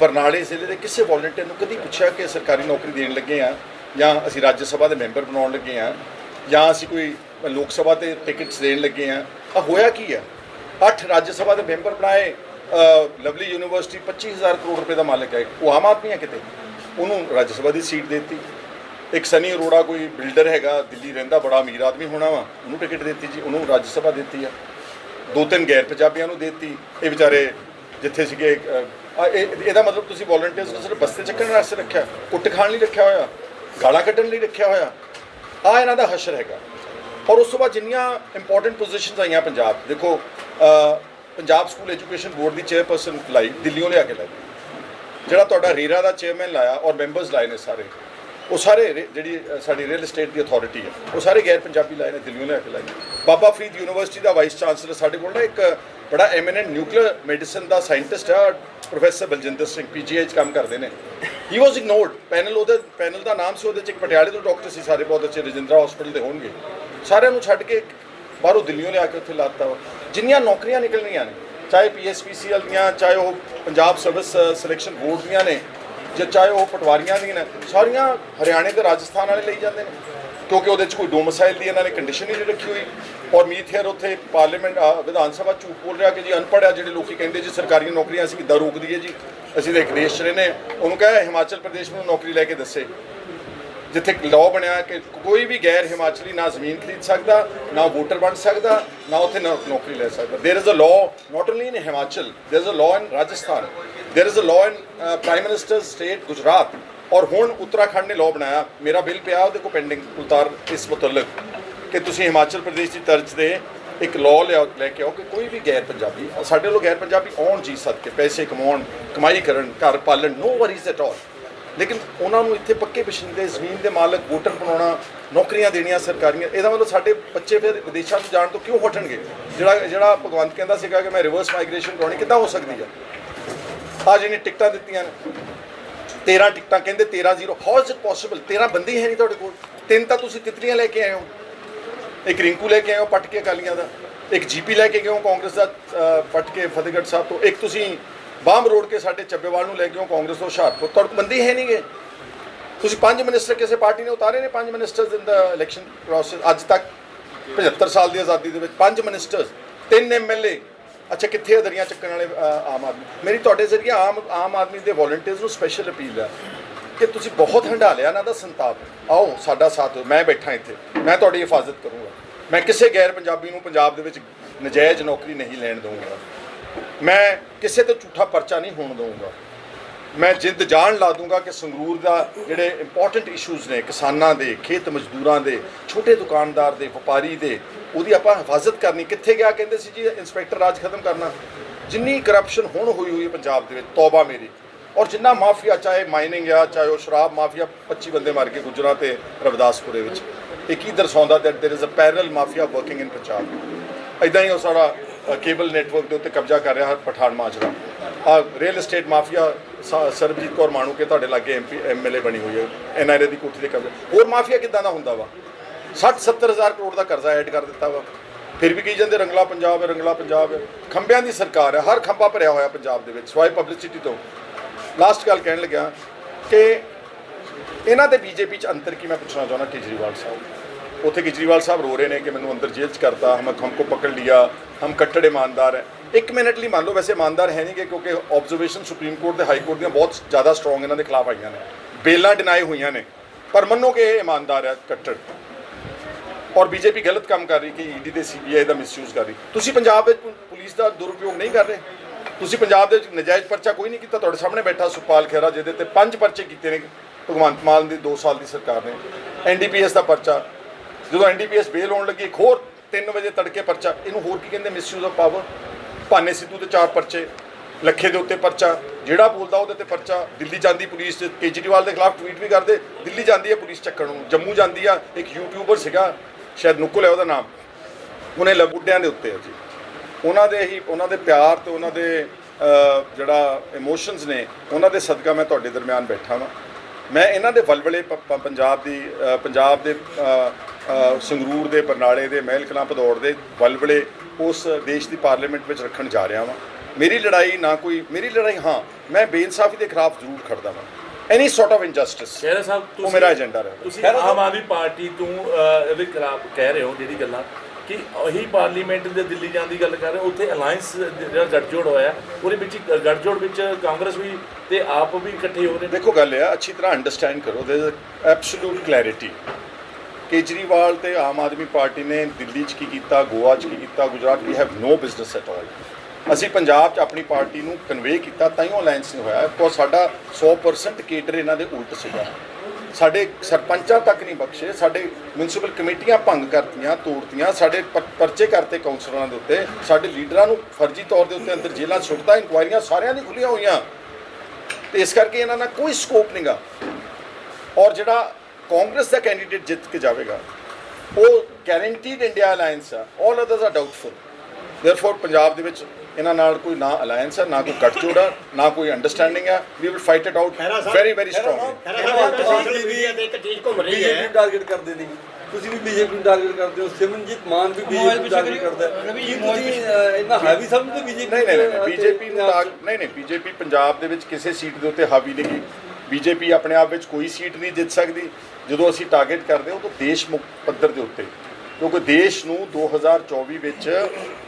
ਬਰਨਾਲੇ ਜ਼ਿਲ੍ਹੇ ਦੇ ਕਿਸੇ ਵੋਲੰਟੀਅਰ ਨੂੰ ਕਦੀ ਪੁੱਛਿਆ ਕਿ ਸਰਕਾਰੀ ਨੌਕਰੀ ਦੇਣ ਲੱਗੇ ਆ ਜਾਂ ਅਸੀਂ ਰਾਜ ਸਭਾ ਦੇ ਮੈਂਬਰ ਬਣਾਉਣ ਲੱਗੇ ਆ ਜਾਂ ਅਸੀਂ ਕੋਈ ਲੋਕ ਸਭਾ ਤੇ ਟਿਕਟਸ ਦੇਣ ਲੱਗੇ ਆ? ਆ ਹੋਇਆ ਕੀ ਆ ਅੱਠ ਰਾਜ ਸਭਾ ਦੇ ਮੈਂਬਰ ਬਣਾਏ ਲਵਲੀ ਯੂਨੀਵਰਸਿਟੀ 25000 ਕਰੋੜ ਰੁਪਏ ਦਾ ਮਾਲਕ ਹੈ। ਉਹ ਆਮ ਆਦਮੀ ਹੈ ਕਿਤੇ? ਉਹਨੂੰ ਰਾਜ ਸਭਾ ਦੀ ਸੀਟ ਦਿੱਤੀ। ਇੱਕ ਸਨੀ ਅਰੋੜਾ ਕੋਈ ਬਿਲਡਰ ਹੈਗਾ, ਦਿੱਲੀ ਰਹਿੰਦਾ, ਬੜਾ ਅਮੀਰ ਆਦਮੀ ਹੋਣਾ ਵਾ, ਉਹਨੂੰ ਟਿਕਟ ਦਿੱਤੀ ਜੀ, ਉਹਨੂੰ ਰਾਜ ਸਭਾ ਦਿੱਤੀ ਆ। ਦੋ ਤਿੰਨ ਗੈਰ ਪੰਜਾਬੀਆਂ ਨੂੰ ਦਿੱਤੀ। ਇਹ ਵਿਚਾਰੇ ਜਿੱਥੇ ਸੀਗੇ ਇਹਦਾ ਮਤਲਬ ਤੁਸੀਂ ਵੋਲੰਟੀਅਰਸ ਨੂੰ ਸਿਰਫ ਬਸਤੇ ਚੱਕਣ ਵਾਸਤੇ ਰੱਖਿਆ, ਕੁੱਟ ਖਾਣ ਲਈ ਰੱਖਿਆ ਹੋਇਆ, ਗਾਲਾਂ ਕੱਢਣ ਲਈ ਰੱਖਿਆ ਹੋਇਆ। ਆ ਇਹਨਾਂ ਦਾ ਹਸ਼ਰ ਹੈਗਾ। ਔਰ ਉਸ ਤੋਂ ਬਾਅਦ ਜਿੰਨੀਆਂ ਇੰਪੋਰਟੈਂਟ ਪੋਜੀਸ਼ਨਸ ਆਈਆਂ ਪੰਜਾਬ, ਦੇਖੋ ਪੰਜਾਬ ਸਕੂਲ ਐਜੂਕੇਸ਼ਨ ਬੋਰਡ ਦੀ ਚੇਅਰਪਰਸਨ ਲਾਈ ਦਿੱਲੀੋਂ ਲਿਆ ਕੇ ਲਾਈ। ਜਿਹੜਾ ਤੁਹਾਡਾ ਰੇਰਾ ਦਾ ਚੇਅਰਮੈਨ ਲਾਇਆ ਔਰ ਮੈਂਬਰਸ ਲਾਏ ਨੇ ਸਾਰੇ, ਉਹ ਸਾਰੇ ਜਿਹੜੀ ਸਾਡੀ ਰੀਅਲ ਏਸਟੇਟ ਦੀ ਅਥਾਰਟੀ ਹੈ, ਉਹ ਸਾਰੇ ਗੈਰ ਪੰਜਾਬੀ ਲਾਏ ਨੇ ਦਿੱਲੀੋਂ ਲਿਆ ਕੇ ਲਾਈ ਬਾਬਾ ਫਰੀਦ ਯੂਨੀਵਰਸਿਟੀ ਦਾ ਵਾਈਸ ਚਾਂਸਲਰ ਸਾਡੇ ਕੋਲ ਨਾ ਇੱਕ ਬੜਾ ਐਮੀਨੈਂਟ ਨਿਊਕਲੀਅਰ ਮੈਡੀਸਨ ਦਾ ਸਾਇੰਟਿਸਟ ਹੈ ਪ੍ਰੋਫੈਸਰ ਬਲਜਿੰਦਰ ਸਿੰਘ ਪੀਜੀਆਈ 'ਚ ਕੰਮ ਕਰਦੇ ਨੇ। ਹੀ ਵਾਸ ਇਗਨੋਰਡ ਪੈਨਲ ਉਹਦੇ ਪੈਨਲ ਦਾ ਨਾਮ ਸੀ, ਉਹਦੇ 'ਚ ਇੱਕ ਪਟਿਆਲੇ ਤੋਂ ਡਾਕਟਰ ਸੀ, ਸਾਰੇ ਬਹੁਤ ਅੱਛੇ, ਰਜਿੰਦਰਾ ਹਸਪੀਟਲ ਦੇ ਹੋਣਗੇ। ਸਾਰਿਆਂ ਨੂੰ ਛੱਡ ਕੇ ਬਾਹਰੋਂ ਦਿੱਲੀੋਂ ਲਿਆ ਕੇ ਉੱਥੇ ਲਾਤਾ ਵਾ। ਜਿੰਨੀਆਂ ਨੌਕਰੀਆਂ ਨਿਕਲਣੀਆਂ ਨੇ ਚਾਹੇ ਪੀਐਸਪੀਸੀਐਲ ਦੀਆਂ ਚਾਹੇ ਉਹ ਪੰਜਾਬ ਸਰਵਿਸ ਸਿਲੈਕਸ਼ਨ ਬੋਰਡ ਦੀਆਂ ਨੇ ਜਾਂ ਚਾਹੇ ਉਹ ਪਟਵਾਰੀਆਂ ਦੀਆਂ ਨੇ ਸਾਰੀਆਂ ਹਰਿਆਣੇ ਤੇ ਰਾਜਸਥਾਨ ਵਾਲੇ ਲਈ ਜਾਂਦੇ ਨੇ। ਕਿਉਂਕਿ ਉਹਦੇ 'ਚ ਕੋਈ ਡੋਮਸਾਈਲ ਦੀ ਇਹਨਾਂ ਨੇ ਕੰਡੀਸ਼ਨ ਹੀ ਨਹੀਂ ਰੱਖੀ ਹੋਈ। ਔਰ ਮੀਤ ਹੇਅਰ ਉੱਥੇ ਪਾਰਲੀਮੈਂਟ ਅ, ਵਿਧਾਨ ਸਭਾ ਝੂਠ ਬੋਲ ਰਿਹਾ ਕਿ ਜੀ ਅਨਪੜ੍ਹ ਆ ਜਿਹੜੇ ਲੋਕੀ ਕਹਿੰਦੇ ਜੀ ਸਰਕਾਰੀ ਨੌਕਰੀਆਂ ਅਸੀਂ ਕਿੱਦਾਂ ਰੋਕ ਦਈਏ ਜੀ? ਅਸੀਂ ਤਾਂ ਇੱਕ ਦੇਸ਼ 'ਚ ਰਹਿੰਦੇ ਉਹਨੂੰ ਕਹੇ ਹਿਮਾਚਲ ਪ੍ਰਦੇਸ਼ ਨੂੰ ਨੌਕਰੀ ਲੈ ਕੇ ਦੱਸੇ। ਜਿੱਥੇ ਲਾਅ ਬਣਿਆ ਕਿ ਕੋਈ ਵੀ ਗੈਰ ਹਿਮਾਚਲੀ ਨਾ ਜ਼ਮੀਨ ਖਰੀਦ ਸਕਦਾ ਨਾ ਵੋਟਰ ਬਣ ਸਕਦਾ ਨਾ ਉੱਥੇ ਨੌ- ਨੌਕਰੀ ਲੈ ਸਕਦਾ there is a law not only in Himachal there is a law in Rajasthan there is a law in prime minister state Gujarat ਔਰ ਹੁਣ ਉੱਤਰਾਖੰਡ ਨੇ ਲਾਅ ਬਣਾਇਆ ਮੇਰਾ ਬਿੱਲ ਪਿਆ ਉਹਦੇ ਕੋ ਪੈਂਡਿੰਗ ਕੁਲਤਾਰ ਇਸ ਮੁਤਲਕ ਕਿ ਤੁਸੀਂ ਹਿਮਾਚਲ ਪ੍ਰਦੇਸ਼ ਦੀ ਤਰਜ਼ ਤੇ ਇੱਕ ਲਾਅ ਲਿਆ ਲੈ ਕੇ ਆਓ ਕਿ ਕੋਈ ਵੀ ਗੈਰ ਪੰਜਾਬੀ ਸਾਡੇ ਲੋਕ ਗੈਰ ਪੰਜਾਬੀ ਆਉਣ ਜੀ ਸਦਕੇ ਪੈਸੇ ਕਮਾਉਣ ਕਮਾਈ ਕਰਨ ਘਰ ਪਾਲਣ ਨੋ ਵਰੀਜ਼ ਐਟ ਆਲ ਲੇਕਿਨ ਉਹਨਾਂ ਨੂੰ ਇੱਥੇ ਪੱਕੇ ਬਸ਼ਿੰਦੇ ਜ਼ਮੀਨ ਦੇ ਮਾਲਕ ਵੋਟਰ ਬਣਾਉਣਾ ਨੌਕਰੀਆਂ ਦੇਣੀਆਂ ਸਰਕਾਰੀਆਂ ਇਹਦਾ ਮਤਲਬ ਸਾਡੇ ਬੱਚੇ ਫਿਰ ਵਿਦੇਸ਼ਾਂ 'ਚ ਜਾਣ ਤੋਂ ਕਿਉਂ ਹਟਣਗੇ? ਜਿਹੜਾ ਜਿਹੜਾ ਭਗਵੰਤ ਕਹਿੰਦਾ ਸੀਗਾ ਕਿ ਮੈਂ ਰਿਵਰਸ ਮਾਈਗ੍ਰੇਸ਼ਨ ਕਰਾਉਣੀ ਕਿੱਦਾਂ ਹੋ ਸਕਦੀ ਆ? ਆ ਜਿਹਨੇ ਟਿਕਟਾਂ ਦਿੱਤੀਆਂ ਨੇ 13 ਟਿਕਟਾਂ ਕਹਿੰਦੇ 13 zero how is it possible 13 ਬੰਦੇ ਹੈ ਨਹੀਂ ਤੁਹਾਡੇ ਕੋਲ। ਤਿੰਨ ਤਾਂ ਤੁਸੀਂ ਤਿਤਲੀਆਂ ਲੈ ਕੇ ਆਏ ਹੋ। ਇੱਕ ਰਿੰਕੂ ਲੈ ਕੇ ਆਏ ਹੋ ਪੱਟ ਕੇ ਅਕਾਲੀਆਂ ਦਾ ਇੱਕ ਜੀਪੀ ਲੈ ਕੇ ਗਏ ਹੋ ਕਾਂਗਰਸ ਦਾ ਅ, ਕੇ ਫਤਿਹਗੜ੍ਹ ਸਾਹਿਬ ਤੋਂ ਇੱਕ ਤੁਸੀਂ ਬਾਮ ਰੋਡ ਕੇ ਸਾਡੇ ਚੱਬੇਵਾਲ ਨੂੰ ਲੈ ਕੇ ਹੋ ਕਾਂਗਰਸ ਤੋਂ ਹੁਸ਼ਿਆਰਪੁਰ। ਤੁਹਾਡੇ ਬੰਦੀ ਬੰਦੇ ਹੀ ਹੈ ਨਹੀਂਗੇ ਤੁਸੀਂ ਪੰਜ ਮਿਨਿਸਟਰ ਕਿਸੇ ਪਾਰਟੀ ਨੇ ਉਤਾਰੇ ਨੇ ਪੰਜ ministers in the election process ਅੱਜ ਤੱਕ 75 ਸਾਲ ਦੀ ਆਜ਼ਾਦੀ ਦੇ ਵਿੱਚ ਪੰਜ ਮਿਨਿਸਟਰਸ ਤਿੰਨ ਐਮਐਲਏ ਅੱਛਾ, ਕਿੱਥੇ ਆ ਦਰੀਆਂ ਚੱਕਣ ਵਾਲੇ ਆਮ ਆਦਮੀ? ਮੇਰੀ ਤੁਹਾਡੇ ਜ਼ਰੀਏ ਆਮ ਆਮ ਆਦਮੀ ਦੇ ਵੋਲੰਟੀਅਰਸ ਨੂੰ ਸਪੈਸ਼ਲ ਅਪੀਲ ਹੈ ਕਿ ਤੁਸੀਂ ਬਹੁਤ ਹੰਡਾ ਲਿਆ ਇਹਨਾਂ ਦਾ ਸੰਤਾਪ। ਆਓ, ਸਾਡਾ ਸਾਥ ਮੈਂ ਬੈਠਾ ਇੱਥੇ। ਮੈਂ ਤੁਹਾਡੀ ਹਿਫਾਜ਼ਤ ਕਰੂੰਗਾ। ਮੈਂ ਕਿਸੇ ਗੈਰ ਪੰਜਾਬੀ ਨੂੰ ਪੰਜਾਬ ਦੇ ਵਿੱਚ ਨਜਾਇਜ਼ ਨੌਕਰੀ ਨਹੀਂ ਲੈਣ ਦਊਂਗਾ। ਮੈਂ ਕਿਸੇ ਤੇ ਝੂਠਾ ਪਰਚਾ ਨਹੀਂ ਹੋਣ ਦਊਂਗਾ ਮੈਂ ਜਿੱਦ ਜਾਣ ਲਾ ਦੂੰਗਾ ਕਿ ਸੰਗਰੂਰ ਦਾ ਜਿਹੜੇ ਇੰਪੋਰਟੈਂਟ ਇਸ਼ੂਜ਼ ਨੇ ਕਿਸਾਨਾਂ ਦੇ ਖੇਤ ਮਜ਼ਦੂਰਾਂ ਦੇ ਛੋਟੇ ਦੁਕਾਨਦਾਰ ਦੇ ਵਪਾਰੀ ਦੇ ਉਹਦੀ ਆਪਾਂ ਹਿਫਾਜ਼ਤ ਕਰਨੀ ਕਿੱਥੇ ਗਿਆ ਕਹਿੰਦੇ ਸੀ ਜੀ ਇੰਸਪੈਕਟਰ ਰਾਜ ਖਤਮ ਕਰਨਾ ਜਿੰਨੀ ਕਰਪਸ਼ਨ ਹੁਣ ਹੋਈ ਹੋਈ ਹੈ ਪੰਜਾਬ ਦੇ ਵਿੱਚ ਤੌਬਾ ਮੇਰੀ ਔਰ ਜਿੰਨਾ ਮਾਫੀਆ ਚਾਹੇ ਮਾਈਨਿੰਗ ਆ ਚਾਹੇ ਉਹ ਸ਼ਰਾਬ ਮਾਫੀਆ 25 ਬੰਦੇ ਮਾਰ ਕੇ ਗੁਜਰਾਂ ਤੇ ਰਵਿਦਾਸਪੁਰੇ ਵਿੱਚ ਇਹ ਕੀ ਦਰਸਾਉਂਦਾ that there is a parallel mafia working in Punjab ਇਦਾਂ ਹੀ ਉਹ ਸਾਰਾ ਕੇਬਲ ਨੈਟਵਰਕ ਦੇ ਉੱਤੇ ਕਬਜ਼ਾ ਕਰ ਰਿਹਾ ਹੈ ਪਠਾਨ ਮਾਜਰਾ। ਆ ਰੀਅਲ ਏਸਟੇਟ ਮਾਫੀਆ ਸ- ਸਰਬਜੀਤ ਕੌਰ ਮਾਣੂ ਕੇ ਤੁਹਾਡੇ ਲਾਗੇ ਐਮਪੀ ਐਮਐਲਏ ਬਣੀ ਹੋਈ ਹੈ ਐਨਆਰਏ ਦੀ ਕੋਠੀ ਦੇ ਕਬਜ਼ਾ। ਹੋਰ ਮਾਫੀਆ ਕਿੱਦਾਂ ਦਾ ਹੁੰਦਾ ਵਾ? 60 70 ਹਜ਼ਾਰ ਕਰੋੜ ਦਾ ਕਰਜ਼ਾ ਐਡ ਕਰ ਦਿੱਤਾ ਵਾ। ਫਿਰ ਵੀ ਕਹੀ ਜਾਂਦੇ? ਰੰਗਲਾ ਪੰਜਾਬ ਹੈ, ਰੰਗਲਾ ਪੰਜਾਬ ਹੈ। ਖੰਬਿਆਂ ਦੀ ਸਰਕਾਰ ਹੈ, ਹਰ ਖੰਭਾ ਭਰਿਆ ਹੋਇਆ ਪੰਜਾਬ ਦੇ ਵਿੱਚ, ਸਵਾਈ ਪਬਲਿਸਿਟੀ ਤੋਂ। ਲਾਸਟ ਗੱਲ ਕਹਿਣ ਲੱਗਿਆ ਕਿ ਇਹਨਾਂ ਤੇ ਬੀਜੇਪੀ ਚ ਅੰਤਰ ਕੀ ਮੈਂ ਪੁੱਛਣਾ ਚਾਹੁੰਦਾ, ਕੇਜਰੀਵਾਲ ਸਾਹਿਬ? ਉੱਥੇ ਕੇਜਰੀਵਾਲ ਸਾਹਿਬ ਰੋ ਰਹੇ ਨੇ ਕਿ ਮੈਨੂੰ ਅੰਦਰ ਜੇਲ੍ਹ ਚ ਕਰਤਾ, ਹਮ ਹਮਕੋ ਪਕੜ ਲਿਆ, ਹਮ ਕੱਟੜ ਇਮਾਨਦਾਰ ਹੈ। ਇੱਕ ਮਿੰਟ ਲਈ ਮੰਨ ਲਓ, ਵੈਸੇ ਇਮਾਨਦਾਰ ਹੈ ਨਹੀਂ ਕਿਉਂਕਿ ਆਬਜ਼ਰਵੇਸ਼ਨ ਸੁਪਰੀਮ ਕੋਰਟ ਤੇ ਹਾਈ ਕੋਰਟ ਦੀਆਂ ਬਹੁਤ ਜ਼ਿਆਦਾ ਸਟਰੋਂਗ ਇਹਨਾਂ ਦੇ ਖਿਲਾਫ ਆਈਆਂ ਨੇ। ਬੇਲਾਂ ਡਿਨਾਈ ਹੋਈਆਂ ਨੇ। ਪਰ ਮੰਨੋ ਕਿ ਇਹ ਇਮਾਨਦਾਰ ਹੈ, ਕੱਟੜ। ਔਰ ਬੀਜੇਪੀ ਗਲਤ ਕੰਮ ਕਰ ਰਹੀ ਕਿ ਈਡੀ ਤੇ ਸੀਬੀਆਈ ਦਾ ਮਿਸਯੂਜ਼ ਕਰ ਰਹੀ। ਤੁਸੀਂ ਪੰਜਾਬ ਵਿੱਚ ਪੁਲਿਸ ਦਾ ਦੁਰਉਪਯੋਗ ਨਹੀਂ ਕਰ ਰਹੇ? ਤੁਸੀਂ ਪੰਜਾਬ ਦੇ ਵਿੱਚ ਨਜਾਇਜ਼ ਪਰਚਾ ਕੋਈ ਨਹੀਂ ਕੀਤਾ? ਤੁਹਾਡੇ ਸਾਹਮਣੇ ਬੈਠਾ ਸੁਪਾਲ ਖਹਿਰਾ, ਜਿਹਦੇ ਤੇ ਪੰਜ ਪਰਚੇ ਕੀਤੇ ਨੇ ਭਗਵੰਤ ਮਾਨ ਦੀ 2 ਸਾਲ ਦੀ ਸਰਕਾਰ ਨੇ। ਐਨਡੀਪੀਐਸ ਦਾ ਪਰਚਾ। ਜਦੋਂ ਐਨਡੀਪੀਐਸ ਬੇਲ ਹੋਣ ਲੱਗੀ, ਇੱਕ ਹੋਰ 3 ਵਜੇ ਤੜਕੇ ਪਰਚਾ, ਇਹਨੂੰ ਹੋਰ ਕੀ ਕਹਿੰਦੇ ਮਿਸਯੂਜ਼ ਆਫ ਪਾਵਰ ਭਾਨੇ ਸਿੱਧੂ ਦੇ ਚਾਰ ਪਰਚੇ, ਲੱਖੇ ਦੇ ਉੱਤੇ ਪਰਚਾ, ਜਿਹੜਾ ਬੋਲਦਾ ਉਹਦੇ ਤੇ ਪਰਚਾ, ਦਿੱਲੀ ਜਾਂਦੀ ਪੁਲਿਸ ਕੇਜਰੀਵਾਲ ਦੇ ਖਿਲਾਫ ਟਵੀਟ ਵੀ ਕਰਦੇ, ਦਿੱਲੀ ਜਾਂਦੀ ਹੈ ਪੁਲਿਸ ਚੱਕਣ ਨੂੰ, ਜੰਮੂ ਜਾਂਦੀ ਆ, ਇੱਕ ਯੂਟਿਊਬਰ ਸੀਗਾ, ਸ਼ਾਇਦ ਨੁਕਲ ਹੈ ਉਹਦਾ ਨਾਮ, ਉਹਨੇ ਲਬੁੱਡਿਆਂ ਦੇ ਉੱਤੇ ਹੈ ਜੀ। ਉਹਨਾਂ ਦੇ ਹੀ, ਉਹਨਾਂ ਦੇ ਪਿਆਰ ਤੇ ਉਹਨਾਂ ਦੇ ਜਿਹੜਾ ਇਮੋਸ਼ਨਸ ਨੇ, ਉਹਨਾਂ ਦੇ ਸਦਕਾ ਮੈਂ ਤੁਹਾਡੇ ਦਰਮਿਆਨ ਬੈਠਾ ਹਾਂ ਮੈਂ ਇਹਨਾਂ ਦੇ ਵਲਵਲੇ ਪੰਜਾਬ ਦੀ ਪੰਜਾਬ ਦੇ ਸੰਗਰੂਰ ਦੇ ਬਰਨਾਲੇ ਦੇ ਮਹਿਲ ਕਲਾਂ ਭਦੌੜ ਦੇ ਵਲਵਲੇ ਉਸ ਦੇਸ਼ ਦੀ ਪਾਰਲੀਮੈਂਟ ਵਿੱਚ ਰੱਖਣ ਜਾ ਰਿਹਾ ਹਾਂ ਮੇਰੀ ਲੜਾਈ ਨਾ ਕੋਈ ਮੇਰੀ ਲੜਾਈ ਹਾਂ ਮੈਂ ਬੇਇਨਸਾਫੀ ਦੇ ਖਿਲਾਫ ਜ਼ਰੂਰ ਖੜਦਾ ਹਾਂ any sort of injustice Khaira sahib ਉਹ ਮੇਰਾ ਏਜੰਡਾ ਰਹੇ ਤੁਸੀਂ ਆਮ ਆਦਮੀ ਪਾਰਟੀ ਤੋਂ ਇਹਦੇ ਖਿਲਾਫ ਕਹਿ ਰਹੇ ਹੋ ਜਿਹੜੀ ਗੱਲਾਂ। ਕਿ ਉਹੀ ਪਾਰਲੀਮੈਂਟ ਦੇ ਦਿੱਲੀ ਜਾਣ ਦੀ ਗੱਲ ਕਰ ਰਹੇ, ਉੱਥੇ ਅਲਾਈਅੰਸ ਜਿਹੜਾ ਗੱਠਜੋੜ ਹੋਇਆ, ਉਹਦੇ ਵਿੱਚ ਹੀ ਗੱਠਜੋੜ ਵਿੱਚ ਕਾਂਗਰਸ ਵੀ ਤੇ ਆਪ ਵੀ ਇਕੱਠੇ ਹੋ ਰਹੇ ਦੇਖੋ, ਗੱਲ ਇਹ ਆ, ਅੱਛੀ ਤਰ੍ਹਾਂ ਅੰਡਰਸਟੈਂਡ ਕਰੋ there is absolute clarity Kejriwal ਤੇ ਆਮ ਆਦਮੀ ਪਾਰਟੀ ਨੇ ਦਿੱਲੀ 'ਚ ਕੀ ਕੀਤਾ, ਗੋਆ 'ਚ ਕੀ ਕੀਤਾ, Gujarat we have no business at all ਅਸੀਂ ਪੰਜਾਬ 'ਚ ਆਪਣੀ ਪਾਰਟੀ ਨੂੰ ਕਨਵੇ ਕੀਤਾ ਤਾਂ ਹੀ ਅਲਾਈਅੰਸ ਨਹੀਂ ਹੋਇਆ। ਬਿਕੋਜ਼ ਸਾਡਾ 100% ਕੇਡਰ ਇਹਨਾਂ ਦੇ ਉਲਟ ਸੀਗਾ। ਸਾਡੇ ਸਰਪੰਚਾਂ ਤੱਕ ਨਹੀਂ ਬਖਸ਼ੇ, ਸਾਡੇ ਮਿਊਨਿਸਪਲ ਕਮੇਟੀਆਂ ਭੰਗ ਕਰਤੀਆਂ, ਤੋੜਤੀਆਂ, ਸਾਡੇ ਪਰਚੇ ਕਰਤੇ ਕਾਉਂਸਲਰਾਂ ਦੇ ਉੱਤੇ, ਸਾਡੇ ਲੀਡਰਾਂ ਨੂੰ ਫਰਜ਼ੀ ਤੌਰ ਦੇ ਉੱਤੇ ਅੰਦਰ ਜੇਲ੍ਹਾਂ ਸੁੱਟਦਾ ਇਨਕੁਆਇਰੀਆਂ ਸਾਰਿਆਂ ਦੀ ਖੁੱਲੀਆਂ ਹੋਈਆਂ। ਤੇ ਇਸ ਕਰਕੇ ਇਹਨਾਂ ਦਾ ਕੋਈ ਸਕੋਪ ਨਹੀਂਗਾ ਔਰ ਜਿਹੜਾ ਕਾਂਗਰਸ ਦਾ ਕੈਂਡੀਡੇਟ ਜਿੱਤ ਕੇ ਜਾਵੇਗਾ, ਉਹ ਗਾਰੰਟੀਡ ਇੰਡੀਆ ਅਲਾਈਅੰਸ ਆ all others are doubtful therefore Punjab ਦੇ ਵਿੱਚ ਇਹਨਾਂ ਨਾਲ ਕੋਈ ਨਾ ਅਲਾਈਅੰਸ ਹੈ ਨਾ ਕੋਈ ਗੱਠਜੋੜ ਆ ਨਾ ਕੋਈ ਅੰਡਰਸਟੈਂਡਿੰਗ ਆ we will fight it out very very strongly ਤੁਸੀਂ ਵੀ ਇੱਕ ਚੀਜ਼ ਘੁੰਮ ਰਹੀ ਬੀਜੇਪੀ ਹੈ। ਨੂੰ ਟਾਰਗੇਟ ਕਰਦੇ ਨੇ ਤੁਸੀਂ ਵੀ ਬੀਜੇਪੀ ਨੂੰ ਟਾਰਗੇਟ ਕਰਦੇ ਹੋ ਸਿਮਰਨਜੀਤ ਮਾਨ ਵੀ ਬੀਜੇਪੀ ਨੂੰ ਟਾਰਗੇਟ ਕਰਦਾ ਹੈ। ਕੀ ਤੁਸੀਂ ਅਹ, ਇੰਨਾ ਹੈਵੀ ਸਮਝਦੇ ਬੀਜੇਪੀ ਨਹੀਂ ਨਹੀਂ ਨਹੀਂ ਬੀਜੇਪੀ ਨੂੰ ਤਾਂ ਨਹੀਂ ਨਹੀਂ ਬੀਜੇਪੀ ਪੰਜਾਬ ਦੇ ਵਿੱਚ ਕਿਸੇ ਸੀਟ ਦੇ ਉੱਤੇ ਹਾਵੀ ਨਹੀਂ ਬੀਜੇਪੀ ਆਪਣੇ ਆਪ ਵਿੱਚ ਕੋਈ ਸੀਟ ਨਹੀਂ ਜਿੱਤ ਸਕਦੀ। ਜਦੋਂ ਅਸੀਂ ਟਾਰਗੇਟ ਕਰਦੇ ਹਾਂ ਉਹ ਤਾਂ ਦੇਸ਼ ਮੁਖ ਪੱਧਰ ਦੇ ਉੱਤੇ। ਕਿਉਂਕਿ ਦੇਸ਼ ਨੂੰ 2024 ਵਿੱਚ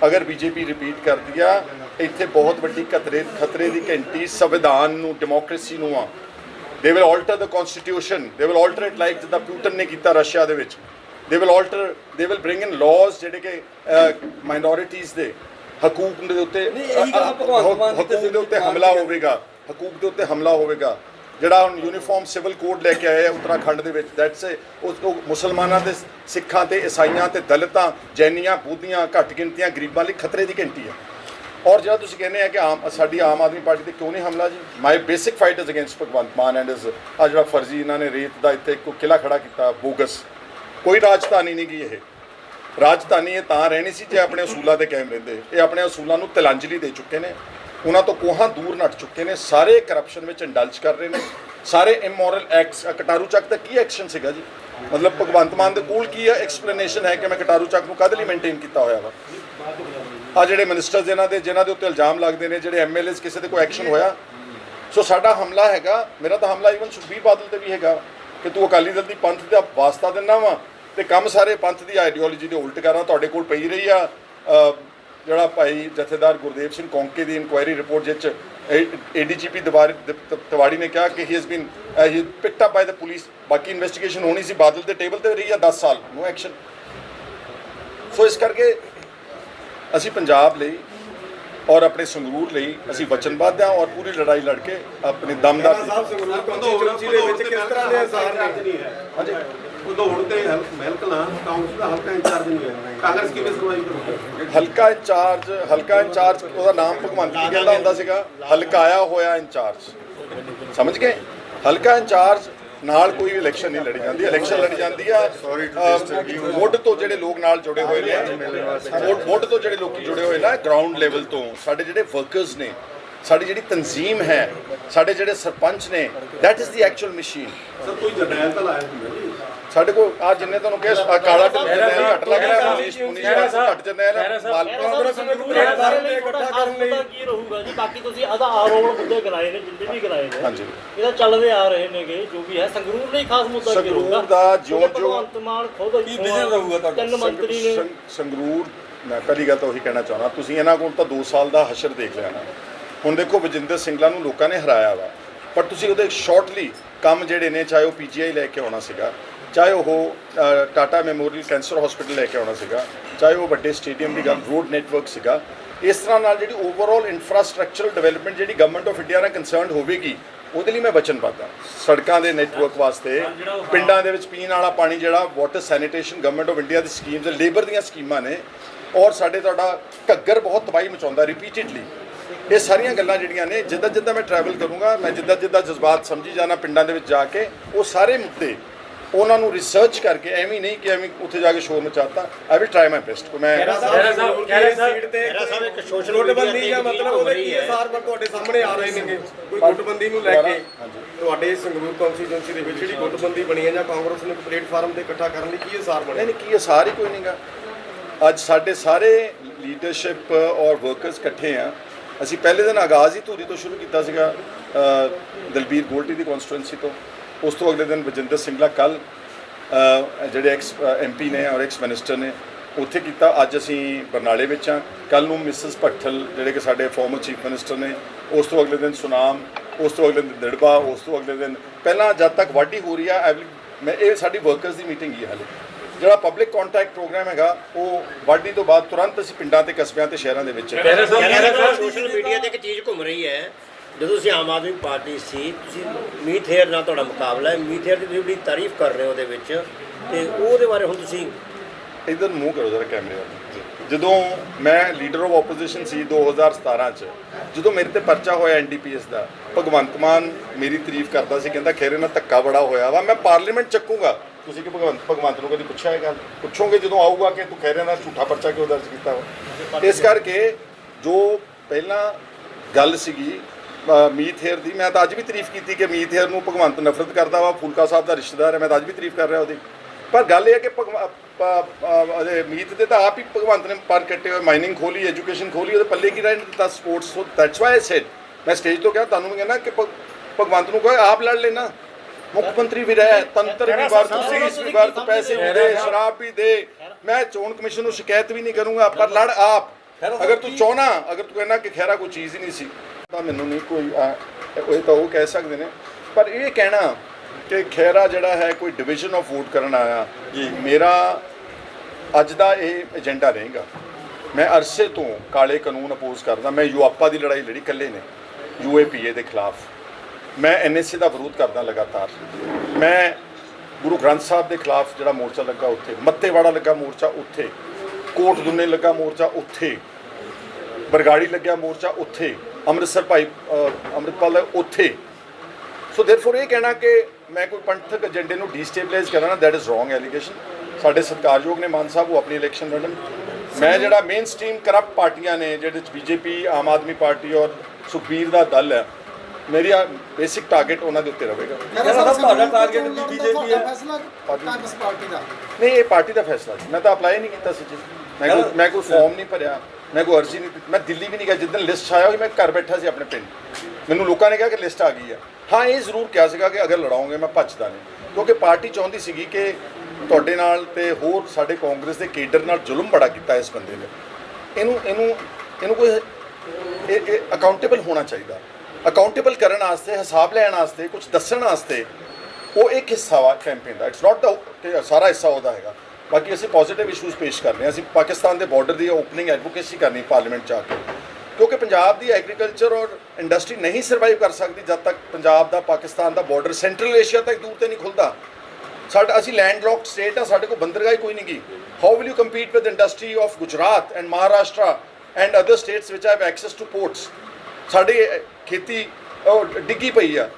ਅਗਰ ਬੀਜੇਪੀ ਰਿਪੀਟ ਕਰਦੀ ਆ ਇੱਥੇ ਬਹੁਤ ਵੱਡੀ ਖਤਰੇ ਖਤਰੇ ਦੀ ਘੰਟੀ ਸੰਵਿਧਾਨ ਨੂੰ ਡੈਮੋਕ੍ਰੇਸੀ ਨੂੰ ਆ। They will alter the constitution they will alter it like ਜਿੱਦਾਂ ਪਿਊਟਨ ਨੇ ਕੀਤਾ ਰਸ਼ੀਆ ਦੇ ਵਿੱਚ। They will alter they will bring in laws ਜਿਹੜੇ ਕਿ ਮਾਈਨੋਰਿਟੀਜ਼ ਦੇ ਹਕੂਕ ਦੇ ਉੱਤੇ ਹਕੂਕ ਦੇ ਉੱਤੇ ਹਮਲਾ ਹੋਵੇਗਾ। ਹਕੂਕ ਦੇ ਉੱਤੇ ਹਮਲਾ ਹੋਵੇਗਾ। ਜਿਹੜਾ ਹੁਣ ਯੂਨੀਫਾਰਮ ਸਿਵਲ ਕੋਡ ਲੈ ਕੇ ਆਏ ਆ ਉੱਤਰਾਖੰਡ ਦੇ ਵਿੱਚ ਦੈਟਸ ਉਹ ਉਹ ਮੁਸਲਮਾਨਾਂ ਦੇ ਸਿੱਖਾਂ ਤੇ, ਈਸਾਈਆਂ ਤੇ ਦਲਿਤਾਂ, ਜੈਨੀਆਂ, ਬੂਧੀਆਂ, ਘੱਟ ਗਿਣਤੀਆਂ, ਗਰੀਬਾਂ ਲਈ ਖਤਰੇ ਦੀ ਘੰਟੀ ਹੈ ਔਰ ਜਿਹੜਾ ਤੁਸੀਂ ਕਹਿੰਦੇ ਆ ਕਿ ਆਮ, ਸਾਡੀ ਆਮ ਆਦਮੀ ਪਾਰਟੀ ਤੇ ਕਿਉਂ ਨਹੀਂ ਹਮਲਾ ਜੀ? My basic fight is against Bhagwant Mann and ਇਸ ਆ ਜਿਹੜਾ ਫਰਜ਼ੀ ਇਹਨਾਂ ਨੇ ਰੇਤ ਦਾ ਇੱਥੇ ਇੱਕ ਕਿਲਾ ਖੜਾ ਕੀਤਾ, ਬੋਗਸ। ਕੋਈ ਰਾਜਧਾਨੀ ਨਹੀਂ ਗਈ ਇਹ। ਰਾਜਧਾਨੀ ਇਹ ਤਾਂ ਰਹਿਣੀ ਸੀ ਜੇ ਆਪਣੇ ਅਸੂਲਾਂ ਤੇ ਕਾਇਮ ਰਹਿੰਦੇ। ਇਹ ਆਪਣੇ ਅਸੂਲਾਂ ਨੂੰ ਤਿਲਾਂਜਲੀ ਦੇ ਚੁੱਕੇ ਨੇ। ਉਹਨਾਂ ਤੋਂ ਕੋਹਾਂ ਦੂਰ ਨੱਟ ਚੁੱਕੇ ਨੇ, ਸਾਰੇ ਕਰਪਸ਼ਨ ਵਿੱਚ ਇੰਡਲਜ ਕਰ ਰਹੇ ਨੇ, ਸਾਰੇ ਇਮੋਰਲ ਐਕਟਸ ਕਟਾਰੂ ਚੱਕ ਦਾ ਕੀ ਐਕਸ਼ਨ ਸੀਗਾ ਜੀ? ਮਤਲਬ ਭਗਵੰਤ ਮਾਨ ਦੇ ਕੋਲ ਕੀ ਹੈ ਐਕਸਪਲੇਨੇਸ਼ਨ ਹੈ ਕਿ ਮੈਂ ਕਟਾਰੂ ਚੱਕ ਨੂੰ ਕਦ ਲਈ ਮੇਨਟੇਨ ਕੀਤਾ ਹੋਇਆ ਵਾ? ਆ ਜਿਹੜੇ ਮਿਨਿਸਟਰਸ ਇਹਨਾਂ ਦੇ, ਜਿਨ੍ਹਾਂ ਦੇ ਉੱਤੇ ਇਲਜ਼ਾਮ ਲੱਗਦੇ ਨੇ, ਜਿਹੜੇ ਐਮਐਲਏਸ ਕਿਸੇ ਤੇ ਕੋਈ ਐਕਸ਼ਨ ਹੋਇਆ। ਸੋ ਸਾਡਾ ਹਮਲਾ ਹੈਗਾ, ਮੇਰਾ ਤਾਂ ਹਮਲਾ ਇਵਨ ਸੁਖਬੀਰ ਬਾਦਲ ਤੇ ਵੀ ਹੈਗਾ, ਕਿ ਤੂੰ ਅਕਾਲੀ ਦਲ ਦੀ ਪੰਥ ਦਾ ਵਾਸਤਾ ਦਿੰਦਾ ਵਾ ਤੇ ਕੰਮ ਸਾਰੇ ਪੰਥ ਦੀ ਆਈਡੀਓਲੋਜੀ ਦੇ ਉਲਟ ਕਰਾਂ, ਤੁਹਾਡੇ ਕੋਲ ਪਈ ਰਹੀ ਆ ਜਿਹੜਾ ਭਾਈ ਜਥੇਦਾਰ ਗੁਰਦੇਵ ਸਿੰਘ ਕੌਂਕੇ ਦੀ ਇਨਕੁਆਇਰੀ ਰਿਪੋਰਟ ਜਿਹ ਚ ਏਡੀਜੀਪੀ ਤਿਵਾੜੀ ਨੇ ਕਿਹਾ ਕਿ he has been he picked up by the police ਬਾਕੀ ਇਨਵੈਸਟੀਗੇਸ਼ਨ ਹੋਣੀ ਸੀ ਬਾਦਲ ਦੇ ਟੇਬਲ ਤੇ ਰਹੀ ਆ 10 ਸਾਲ ਨੋ ਐਕਸ਼ਨ ਸੋ ਇਸ ਕਰਕੇ ਅਸੀਂ ਪੰਜਾਬ ਲਈ ਔਰ ਆਪਣੇ ਸੰਗਰੂਰ ਲਈ ਅਸੀਂ ਵਚਨਬੱਧ ਹਾਂ ਔਰ ਪੂਰੀ ਲੜਾਈ ਲੜ ਕੇ ਆਪਣੇ ਦਮਦਾਰ ਕੰਦੋੜ ਜ਼ਿਲ੍ਹੇ ਵਿੱਚ ਕਿਸ ਤਰ੍ਹਾਂ ਦੇ ਅਸਾਰ ਨੇ? ਹਾਂਜੀ। ਕੰਦੋੜ ਤੇ ਮਹਿਲਕਲਾਂ ਕਾਉਂਸਲ ਦਾ ਹਲਕਾ ਇੰਚਾਰਜ ਨਹੀਂ ਹੈ। ਕਾਂਗਰਸ ਕਿਵੇਂ ਸਰਵਾਈਵ ਕਰੂਗੀ? ਹਲਕਾ ਇੰਚਾਰਜ ਹਲਕਾ ਇੰਚਾਰਜ ਉਹਦਾ ਨਾਮ ਭਗਵੰਤ ਕੀ ਕਹਿੰਦਾ ਹੁੰਦਾ ਸੀਗਾ। ਹਲਕਾਇਆ ਹੋਇਆ ਇੰਚਾਰਜ। ਸਮਝ ਗਏ? ਹਲਕਾ ਇੰਚਾਰਜ ਨਾਲ ਕੋਈ ਇਲੈਕਸ਼ਨ ਨਹੀਂ ਲੜੀ ਜਾਂਦੀ। ਇਲੈਕਸ਼ਨ ਲੜੀ ਜਾਂਦੀ ਆ ਮੁੱਢ ਤੋਂ ਜਿਹੜੇ ਲੋਕ ਨਾਲ ਜੁੜੇ ਹੋਏ ਨੇ ਮੁੱਢ- ਤੋਂ ਜਿਹੜੇ ਲੋਕੀ ਜੁੜੇ ਹੋਏ ਨਾ ਗਰਾਊਂਡ ਲੈਵਲ ਤੋਂ ਸਾਡੇ ਜਿਹੜੇ ਵਰਕਰਸ ਨੇ ਸਾਡੀ ਜਿਹੜੀ ਤਨਜ਼ੀਮ ਹੈ ਸਾਡੇ ਜਿਹੜੇ ਸਰਪੰਚ ਨੇ that is the actual machine sir ਕੋਈ ਜਰਨੈਲ ਤਾਂ ਲਾਇਆ ਜੀ? ਸਾਡੇ ਕੋਲ ਆ ਜਿੰਨੇ ਤੁਹਾਨੂੰ ਕਿਹਾ ਆਹ ਕਾਲਾ ਜਰਨੈਲ ਘੱਟ ਲੱਗ ਰਿਹਾ ਘੱਟ ਜਰਨੈਲ ਮਾਲ ਇਕੱਠਾ ਕਰਨ ਲਈ। ਕੀ ਰਹੂਗਾ ਜੀ? ਬਾਕੀ ਤੁਸੀਂ ਅਦਾ ਆਰੋਪ ਮੁੱਦੇ ਕਰਾਏ ਨੇ ਜਿੰਨੇ ਵੀ ਕਰਾਏ ਨੇ। ਹਾਂਜੀ। ਇਹਦਾ ਚੱਲਦੇ ਆ ਰਹੇ ਨੇਗੇ ਜੋ ਵੀ ਹੈ। ਸੰਗਰੂਰ ਲਈ ਖਾਸ ਮੁੱਦਾ ਕੀ ਸੰਗਰੂਰ ਰਹੂਗਾ? ਦਾ ਜਿਉਂ- ਕਿਉਂਕਿ ਜਿਉਂ- ਭਗਵੰਤ ਮਾਨ ਖੁਦ ਕੀ vision ਰਹੂਗਾ ਤੁਹਾਡਾ? ਤਿੰਨ ਮੰਤਰੀ ਨੇ ਸੰਗ- ਸੰਗਰੂਰ ਮੈਂ ਪਹਿਲੀ ਗੱਲ ਤਾਂ ਉਹੀ ਕਹਿਣਾ ਚਾਹੁੰਦਾ ਤੁਸੀਂ ਇਹਨਾਂ ਕੋਲ ਤਾਂ 2 ਸਾਲ ਦਾ ਹਸ਼ਰ ਦੇਖ ਲਿਆ ਨਾ। ਹੁਣ ਦੇਖੋ ਵਜਿੰਦਰ ਸਿੰਘਲਾ ਨੂੰ ਲੋਕਾਂ ਨੇ ਹਰਾਇਆ ਵਾ। ਪਰ ਤੁਸੀਂ ਉਹਦੇ ਸ਼ਾਰਟਲੀ ਕੰਮ ਜਿਹੜੇ ਨੇ ਚਾਹੇ ਉਹ ਪੀਜੀਆਈ ਲੈ ਕੇ ਆਉਣਾ ਸੀਗਾ ਚਾਹੇ ਉਹ ਟਾਟਾ ਮੈਮੋਰੀਅਲ ਕੈਂਸਰ ਹਸਪੀਟਲ ਲੈ ਕੇ ਆਉਣਾ ਸੀਗਾ, ਚਾਹੇ ਉਹ ਵੱਡੇ ਸਟੇਡੀਅਮ ਦੀ ਗੱਲ ਰੋਡ ਨੈਟਵਰਕ ਸੀਗਾ, ਇਸ ਤਰ੍ਹਾਂ ਨਾਲ ਜਿਹੜੀ ਓਵਰਆਲ ਇਨਫਰਾਸਟ੍ਰਕਚਰਲ ਡਿਵੈਲਪਮੈਂਟ ਜਿਹੜੀ ਗਵਰਨਮੈਂਟ ਆਫ ਇੰਡੀਆ ਨਾਲ ਕੰਸਰਨਡ ਹੋਵੇਗੀ, ਉਹਦੇ ਲਈ ਮੈਂ ਵਚਨਬੱਧ ਹਾਂ ਸੜਕਾਂ ਦੇ ਨੈਟਵਰਕ ਵਾਸਤੇ, ਪਿੰਡਾਂ ਦੇ ਵਿੱਚ ਪੀਣ ਵਾਲਾ ਪਾਣੀ ਜਿਹੜਾ water sanitation government of India the schemes labour ਦੀਆਂ ਸਕੀਮਾਂ ਨੇ, ਔਰ ਸਾਡੇ ਤੁਹਾਡਾ ਘੱਗਰ ਬਹੁਤ ਤਬਾਹੀ ਮਚਾਉਂਦਾ ਰਿਪੀਟਿਡਲੀ ਇਹ ਸਾਰੀਆਂ ਗੱਲਾਂ ਜਿਹੜੀਆਂ ਨੇ ਜਿੱਦਾਂ ਜਿੱਦਾਂ ਮੈਂ ਟਰੈਵਲ ਕਰੂੰਗਾ, ਮੈਂ ਜਿੱਦਾਂ ਜਿੱਦਾਂ ਜਜ਼ਬਾਤ ਸਮਝੀ ਜਾਣਾ ਪਿੰਡਾਂ ਦੇ ਵਿੱਚ ਜਾ ਕੇ, ਉਹ ਸਾਰੇ ਮੁੱਦੇ ਉਹਨਾਂ ਨੂੰ ਰਿਸਰਚ ਕਰਕੇ ਐਵੇਂ ਨਹੀਂ ਕਿ ਐਵੇਂ ਉੱਥੇ ਜਾ ਕੇ ਸ਼ੋਰ ਮਚਾਤਾ। I will try my best ਕੋ ਮੈਂ ਖਹਿਰਾ ਸਾਹਿਬ ਖਹਿਰਾ ਸਾਹਿਬ ਇੱਕ ਸੋਸ਼ਲ ਗੁੱਟਬੰਦੀ ਦਾ ਮਤਲਬ ਉਹਦੇ ਕੀ ਅਸਾਰ ਪਰ ਤੁਹਾਡੇ ਸਾਹਮਣੇ ਆ ਰਹੇ ਨੇਗੇ? ਕੋਈ ਗੁੱਟਬੰਦੀ ਨੂੰ ਲੈ ਕੇ ਤੁਹਾਡੇ ਸੰਗਰੂਰ ਕੌਂਸਟੀਚੁਐਂਸੀ ਦੇ ਵਿੱਚ ਜਿਹੜੀ ਗੁੱਟਬੰਦੀ ਬਣੀ ਹੈ ਜਾਂ ਕਾਂਗਰਸ ਨੂੰ ਇੱਕ ਪਲੇਟਫਾਰਮ ਤੇ ਇਕੱਠਾ ਕਰਨ ਲਈ ਕੀ ਅਸਾਰ ਬਣੇ? ਨਹੀਂ ਨਹੀਂ ਕੀ ਅਸਾਰ ਹੀ ਕੋਈ ਨਹੀਂਗਾ। ਅੱਜ ਸਾਡੇ ਸਾਰੇ ਲੀਡਰਸ਼ਿਪ ਔਰ ਵਰਕਰਸ ਇਕੱਠੇ ਆ। ਅਸੀਂ ਪਹਿਲੇ ਦਿਨ ਆਗਾਜ਼ ਹੀ ਧੂਰੀ ਤੋਂ ਸ਼ੁਰੂ ਕੀਤਾ ਸੀਗਾ ਦਲਬੀਰ ਗੋਲਟੀ ਦੀ ਕਨਸਟੀਟੁਐਂਸੀ ਤੋਂ। ਉਸ ਤੋਂ ਅਗਲੇ ਦਿਨ ਵਜਿੰਦਰ ਸਿੰਘਲਾ ਕੱਲ ਜਿਹੜੇ ਐਕਸ ਐਮਪੀ ਨੇ ਔਰ ਐਕਸ ਮਿਨਿਸਟਰ ਨੇ ਉੱਥੇ ਕੀਤਾ। ਅੱਜ ਅਸੀਂ ਬਰਨਾਲੇ ਵਿੱਚ ਆ ਕੱਲ ਨੂੰ ਮਿਸਿਸ ਭੱਠਲ ਜਿਹੜੇ ਕਿ ਸਾਡੇ ਫਾਰਮਰ ਚੀਫ ਮਿਨਿਸਟਰ ਨੇ ਉਸ ਤੋਂ ਅਗਲੇ ਦਿਨ ਸੁਨਾਮ ਉਸ ਤੋਂ ਅਗਲੇ ਦਿਨ ਦਿੜਬਾ ਉਸ ਤੋਂ ਅਗਲੇ ਦਿਨ ਪਹਿਲਾਂ ਜਦ ਤੱਕ ਵਾਢੀ ਹੋ ਰਹੀ ਆ ਮੈਂ ਇਹ ਸਾਡੀ ਵਰਕਰਸ ਦੀ ਮੀਟਿੰਗ ਹੀ ਹਾਲੇ। ਜਿਹੜਾ ਪਬਲਿਕ ਕੰਟੈਕਟ ਪ੍ਰੋਗਰਾਮ ਹੈਗਾ ਉਹ ਵਾਢੀ ਤੋਂ ਬਾਅਦ ਤੁਰੰਤ ਅਸੀਂ ਪਿੰਡਾਂ ਤੇ ਕਸਬਿਆਂ ਤੇ ਸ਼ਹਿਰਾਂ ਦੇ ਵਿੱਚ ਸੋਸ਼ਲ ਮੀਡੀਆ ਤੇ ਇੱਕ ਚੀਜ਼ ਘੁੰਮ ਰਹੀ ਹੈ। ਜਦੋਂ ਤੁਸੀਂ ਆਮ ਆਦਮੀ ਪਾਰਟੀ ਸੀ, ਤੁਸੀਂ ਮੀਤ ਨਾਲ ਤੁਹਾਡਾ ਮੁਕਾਬਲਾ ਹੈ। ਮੀਤ ਦੀ ਤੁਸੀਂ ਬੜੀ ਤਾਰੀਫ ਕਰ ਰਹੇ ਹੋ ਉਹਦੇ ਵਿੱਚ। ਤੇ ਉਹਦੇ ਬਾਰੇ ਹੁਣ ਤੁਸੀਂ ਇਧਰ ਮੂੰਹ ਕਰੋ ਜਰਾ ਕੈਮਰੇ ਵੱਲ। ਜਦੋਂ ਮੈਂ ਲੀਡਰ ਆਫ ਆਪੋਜੀਸ਼ਨ ਸੀ 2017 ਚ, ਜਦੋਂ ਮੇਰੇ ਤੇ ਪਰਚਾ ਹੋਇਆ ਐਨਡੀਪੀਐਸ ਦਾ, ਭਗਵੰਤ ਮਾਨ ਮੇਰੀ ਤਾਰੀਫ ਕਰਦਾ ਸੀ, ਕਹਿੰਦਾ ਖੇਰੇ ਨਾਲ ਧੱਕਾ ਬੜਾ ਹੋਇਆ ਵਾ, ਮੈਂ ਪਾਰਲੀਮੈਂਟ ਚੱਕੂਗਾ। ਤੁਸੀਂ ਕਿ ਭਗਵੰਤ ਭਗਵੰਤ ਨੂੰ ਕਦੀ ਪੁੱਛਿਆ ਇਹ ਗੱਲ? ਪੁੱਛੋਗੇ ਜਦੋਂ ਆਊਗਾ ਕਿ ਤੂੰ ਖੇਰੇ ਨਾਲ ਝੂਠਾ ਪਰਚਾ ਕਿਉਂ ਦਰਜ ਕੀਤਾ ਵਾ? ਇਸ ਕਰਕੇ ਜੋ ਪਹਿਲਾਂ ਗੱਲ ਸੀਗੀ ਮੀਤ ਹੇਅਰ ਦੀ। ਮੈਂ ਤਾਂ ਅੱਜ ਵੀ ਤਾਰੀਫ ਕੀਤੀ ਕਿ ਮੀਤ ਹੇਅਰ ਨੂੰ ਭਗਵੰਤ ਨਫ਼ਰਤ ਕਰਦਾ ਵਾ ਫੂਲਕਾ ਸਾਹਿਬ ਦਾ ਰਿਸ਼ਤੇਦਾਰ ਹੈ ਮੈਂ ਤਾਂ ਅੱਜ ਵੀ ਤਾਰੀਫ ਕਰ ਰਿਹਾ ਉਹਦੀ। ਪਰ ਗੱਲ ਇਹ ਹੈ ਕਿ ਉਹਦੇ ਮੀਤ ਦੇ ਤਾਂ ਆਪ ਹੀ ਭਗਵੰਤ ਨੇ ਪਰ ਕੱਟੇ ਹੋਏ ਮਾਈਨਿੰਗ ਖੋਲੀ ਐਜੂਕੇਸ਼ਨ ਖੋਲੀ ਉਹਦੇ ਪੱਲੇ ਕੀ ਰਹਿਣ ਦਿੱਤਾ sports so that's why I said ਮੈਂ ਸਟੇਜ ਤੋਂ ਕਿਹਾ ਤੁਹਾਨੂੰ ਵੀ ਕਹਿੰਦਾ ਕਿ ਭਗ- ਭਗਵੰਤ ਨੂੰ ਕਹੋ ਆਪ ਲੜ ਲੈਣਾ। ਮੁੱਖ ਮੰਤਰੀ ਵੀ ਰਹਿ ਤੰਤਰ ਵੀ ਵਰਤ ਸੀਸ ਵੀ ਵਰਤ ਪੈਸੇ ਵੀ ਦੇ ਸ਼ਰਾਬ ਵੀ ਦੇ। ਮੈਂ ਚੋਣ ਕਮਿਸ਼ਨ ਨੂੰ ਸ਼ਿਕਾਇਤ ਵੀ ਨਹੀਂ ਕਰੂੰਗਾ ਪਰ ਲੜ ਆਪ। ਅਗਰ ਤੂੰ ਚਾਹਨਾ ਅਗਰ ਤੂੰ ਕਹਿਣਾ ਕਿ ਖੈਰਾ ਕੋਈ ਚੀਜ਼ ਹੀ ਨਹੀਂ ਸੀ ਤਾਂ ਮੈਨੂੰ ਨਹੀਂ ਕੋਈ ਆ, ਇਹ ਤਾਂ ਉਹ ਕਹਿ ਸਕਦੇ ਨੇ। ਪਰ ਇਹ ਕਹਿਣਾ ਕਿ ਖੈਰਾ ਜਿਹੜਾ ਹੈ ਕੋਈ ਡਿਵੀਜ਼ਨ ਆਫ ਵੋਟ ਕਰਨ ਆਇਆ ਜੀ ਮੇਰਾ ਅੱਜ ਦਾ ਇਹ ਏਜੰਡਾ ਰਹੇਗਾ। ਮੈਂ ਅਰਸੇ ਤੋਂ ਕਾਲੇ ਕਾਨੂੰਨ ਅਪੋਜ਼ ਕਰਦਾ। ਮੈਂ ਯੂਆਪਾ ਦੀ ਲੜਾਈ ਲੜੀ ਇਕੱਲੇ ਨੇ ਯੂਏਪੀਏ ਦੇ ਖਿਲਾਫ। ਮੈਂ ਐਨਐਸਏ ਦਾ ਵਿਰੋਧ ਕਰਦਾ ਲਗਾਤਾਰ। ਮੈਂ ਗੁਰੂ ਗ੍ਰੰਥ ਸਾਹਿਬ ਦੇ ਖਿਲਾਫ ਜਿਹੜਾ ਮੋਰਚਾ ਲੱਗਾ ਉੱਥੇ ਮੱਤੇਵਾੜਾ ਲੱਗਾ ਮੋਰਚਾ ਉੱਥੇ ਕੋਟ ਦੁੰਨੇ ਲੱਗਾ ਮੋਰਚਾ ਉੱਥੇ ਬਰਗਾੜੀ ਲੱਗਿਆ ਮੋਰਚਾ ਉੱਥੇ। ਅੰਮ੍ਰਿਤਸਰ ਭਾਈ ਅੰਮ੍ਰਿਤਪਾਲ ਦਾ ਉੱਥੇ। ਸੋ ਦੇਰਫੋਰ ਇਹ ਕਹਿਣਾ ਕਿ ਮੈਂ ਕੋਈ ਪੰਥਕ ਏਜੰਡੇ ਨੂੰ ਡੀਸਟੇਬਲਾਈਜ਼ ਕਰਨਾ ਦੈਟ ਇਜ਼ ਰੋਂਗ ਐਲੀਗੇਸ਼ਨ ਸਾਡੇ ਸਤਿਕਾਰਯੋਗ ਨੇ ਮਾਨ ਸਾਹਿਬ ਉਹ ਆਪਣੀ ਇਲੈਕਸ਼ਨ ਲੜਨ। ਮੈਂ ਜਿਹੜਾ ਮੇਨ ਸਟ੍ਰੀਮ ਕਰਪਟ ਪਾਰਟੀਆਂ ਨੇ ਜਿਹਦੇ ਵਿੱਚ ਬੀਜੇਪੀ ਆਮ ਆਦਮੀ ਪਾਰਟੀ ਔਰ ਸੁਖਬੀਰ ਦਾ ਦਲ ਹੈ ਮੇਰੀ ਬੇਸਿਕ ਟਾਰਗੇਟ ਉਹਨਾਂ ਦੇ ਉੱਤੇ ਰਹੇਗਾ। ਖਹਿਰਾ ਸਾਹਿਬ ਤੁਹਾਡਾ ਟਾਰਗੇਟ ਵੀ ਬੀਜੇਪੀ ਹੈ। ਫੈਸਲਾ ਕਾਂਗਰਸ ਪਾਰਟੀ ਦਾ। ਨਹੀਂ ਇਹ ਪਾਰਟੀ ਦਾ ਫੈਸਲਾ ਸੀ। ਮੈਂ ਤਾਂ ਅਪਲਾਈ ਨਹੀਂ ਕੀਤਾ ਸੀ ਜੀ। ਮੈਂ ਕੋਈ ਮੈਂ ਕੋਈ ਫਾਰਮ ਨਹੀਂ ਭਰਿਆ। ਮੈਂ ਕੋਈ ਅਰਜ਼ੀ ਨਹੀਂ ਮੈਂ ਦਿੱਲੀ ਵੀ ਨਹੀਂ ਗਿਆ। ਜਿੱਦਣ ਲਿਸਟ ਆਇਆ ਹੋਈ, ਮੈਂ ਘਰ ਬੈਠਾ ਸੀ ਆਪਣੇ ਪਿੰਡ। ਮੈਨੂੰ ਲੋਕਾਂ ਨੇ ਕਿਹਾ ਕਿ ਲਿਸਟ ਆ ਗਈ ਆ। ਹਾਂ, ਇਹ ਜ਼ਰੂਰ ਕਿਹਾ ਸੀਗਾ ਕਿ ਅਗਰ ਲੜਾਉਂਗੇ, ਮੈਂ ਭੱਜਦਾ ਨਹੀਂ। ਕਿਉਂਕਿ ਪਾਰਟੀ ਚਾਹੁੰਦੀ ਸੀਗੀ ਕਿ ਤੁਹਾਡੇ ਨਾਲ ਤੇ ਹੋਰ ਸਾਡੇ ਕਾਂਗਰਸ ਦੇ ਕੇਡਰ ਨਾਲ ਜ਼ੁਲਮ ਬੜਾ ਕੀਤਾ ਇਸ ਬੰਦੇ ਨੇ। ਇਹਨੂੰ ਇਹਨੂੰ ਇਹਨੂੰ ਕੋਈ ਇਹ ਇਹ ਅਕਾਊਂਟੇਬਲ ਹੋਣਾ ਚਾਹੀਦਾ। ਅਕਾਊਂਟੇਬਲ ਕਰਨ ਵਾਸਤੇ, ਹਿਸਾਬ ਲੈਣ ਵਾਸਤੇ ਕੁਝ ਦੱਸਣ ਵਾਸਤੇ ਉਹ ਇੱਕ ਹਿੱਸਾ ਵਾ ਕੈਂਪੇਨ ਦਾ। ਇਟਸ ਨਾਟ ਦਾ ਸਾਰਾ ਹਿੱਸਾ ਉਹਦਾ ਹੈਗਾ। ਬਾਕੀ ਅਸੀਂ ਪੋਜ਼ਿਟਿਵ ਇਸ਼ੂਜ਼ ਪੇਸ਼ ਕਰਨੇ ਆ ਅਸੀਂ ਪਾਕਿਸਤਾਨ ਦੇ ਬਾਰਡਰ ਦੀ ਓਪਨਿੰਗ ਐਡਵੋਕੇਸੀ ਕਰਨੀ ਪਾਰਲੀਮੈਂਟ 'ਚ ਆ ਕੇ। ਕਿਉਂਕਿ ਪੰਜਾਬ ਦੀ ਐਗਰੀਕਲਚਰ ਔਰ ਇੰਡਸਟਰੀ ਨਹੀਂ ਸਰਵਾਈਵ ਕਰ ਸਕਦੀ ਜਦ ਤੱਕ ਪੰਜਾਬ ਦਾ, ਪਾਕਿਸਤਾਨ ਦਾ ਬਾਰਡਰ ਸੈਂਟਰਲ ਏਸ਼ੀਆ ਤੱਕ ਦੂਰ ਤੇ ਨਹੀਂ ਖੁੱਲਦਾ। ਸਾਡਾ, ਅਸੀਂ ਲੈਂਡਲੌਕਡ ਸਟੇਟ ਆ ਸਾਡੇ ਕੋਲ ਬੰਦਰਗਾਹ ਕੋਈ ਨਹੀਂ ਗੀ। How will you compete with industry of Gujarat and Maharashtra and other states which have access to ports ਸਾਡੀ ਖੇਤੀ ਡਿੱਗੀ ਪਈ ਆ।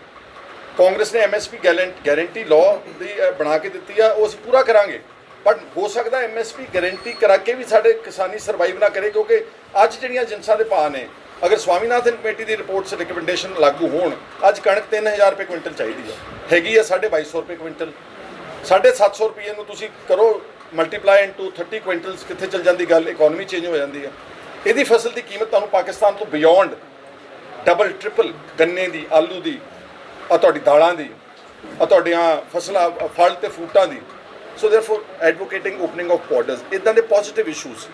ਕਾਂਗਰਸ ਨੇ ਐਮਐਸਪੀ ਗਾਰੰਟੀ ਲਾਅ ਦੀ ਬਣਾ ਕੇ ਦਿੱਤੀ ਆ। ਉਹ ਅਸੀਂ ਪੂਰਾ ਕਰਾਂਗੇ। ਬਟ ਹੋ ਸਕਦਾ ਐਮਐਸਪੀ ਗਾਰੰਟੀ ਕਰਾ ਕੇ ਵੀ ਸਾਡੇ ਕਿਸਾਨੀ ਸਰਵਾਈਵ ਨਾ ਕਰੇ, ਕਿਉਂਕਿ ਅੱਜ ਜਿਹੜੀਆਂ ਜਿੰਸਾਂ ਦੇ ਭਾਅ ਨੇ, ਅਗਰ ਸਵਾਮੀਨਾਥਨ ਕਮੇਟੀ ਦੀ ਰਿਪੋਰਟਸ ਸੇ ਰਿਕਮੈਂਡੇਸ਼ਨ ਲਾਗੂ ਹੋਣ, ਅੱਜ ਕਣਕ 3000 ਰੁਪਏ ਕੁਇੰਟਲ ਚਾਹੀਦੀ ਹੈ। ਹੈਗੀ ਆ 2250 ਰੁਪਏ ਕੁਇੰਟਲ। 750 ਰੁਪਏ ਨੂੰ ਤੁਸੀਂ ਕਰੋ ਮਲਟੀਪਲਾਈ ਇਨਟੂ 30 ਕੁਇੰਟਲਸ ਕਿੱਥੇ ਚਲ ਜਾਂਦੀ ਗੱਲ ਇਕਨੋਮੀ ਚੇਂਜ ਹੋ ਜਾਂਦੀ ਹੈ। ਇਹਦੀ ਫਸਲ ਦੀ ਕੀਮਤ ਤੁਹਾਨੂੰ ਪਾਕਿਸਤਾਨ ਤੋਂ ਬਿਯੋਂਡ ਡਬਲ ਟ੍ਰਿਪਲ ਗੰਨੇ ਦੀ, ਆਲੂ ਦੀ ਆ ਤੁਹਾਡੀ ਦਾਲਾਂ ਦੀ ਆ ਤੁਹਾਡੀਆਂ ਫਸਲਾਂ, ਫਲ ਤੇ ਫਰੂਟਾਂ ਦੀ so therefore advocating opening of borders ਇਦਾਂ ਦੇ ਪੋਜ਼ਿਟਿਵ ਇਸ਼ੂਜ਼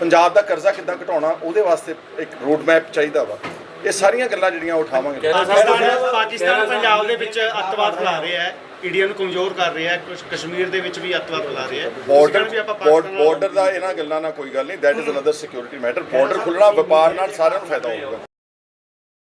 ਪੰਜਾਬ ਦਾ ਕਰਜ਼ਾ ਕਿੱਦਾਂ ਘਟਾਉਣਾ ਉਹਦੇ ਵਾਸਤੇ ਇੱਕ ਰੋਡ ਮੈਪ ਚਾਹੀਦਾ ਵਾ। ਇਹ ਸਾਰੀਆਂ ਗੱਲਾਂ ਜਿਹੜੀਆਂ ਉਠਾਵਾਂਗੇ। ਪਾਕਿਸਤਾਨ ਪੰਜਾਬ ਦੇ ਵਿੱਚ ਅੱਤਵਾਦ ਫੈਲਾ ਰਿਹਾ ਹੈ ਇੰਡੀਆ ਨੂੰ ਕਮਜ਼ੋਰ ਕਰ ਰਿਹਾ ਹੈ ਕਸ਼ਮੀਰ ਦੇ ਵਿੱਚ ਵੀ ਅੱਤਵਾਦ ਫੈਲਾ ਰਿਹਾ ਹੈ। ਬਾਰਡਰ ਵੀ ਆਪਾਂ ਪਾਕਿਸਤਾਨ ਨਾਲ ਬਾਰਡਰ ਦਾ ਇਹਨਾਂ ਗੱਲਾਂ ਨਾਲ ਕੋਈ ਗੱਲ ਨਹੀਂ that is another security matter border ਖੁੱਲਣਾ ਵਪਾਰ ਨਾਲ ਸਾਰਿਆਂ ਨੂੰ ਫਾਇਦਾ ਹੋਊਗਾ।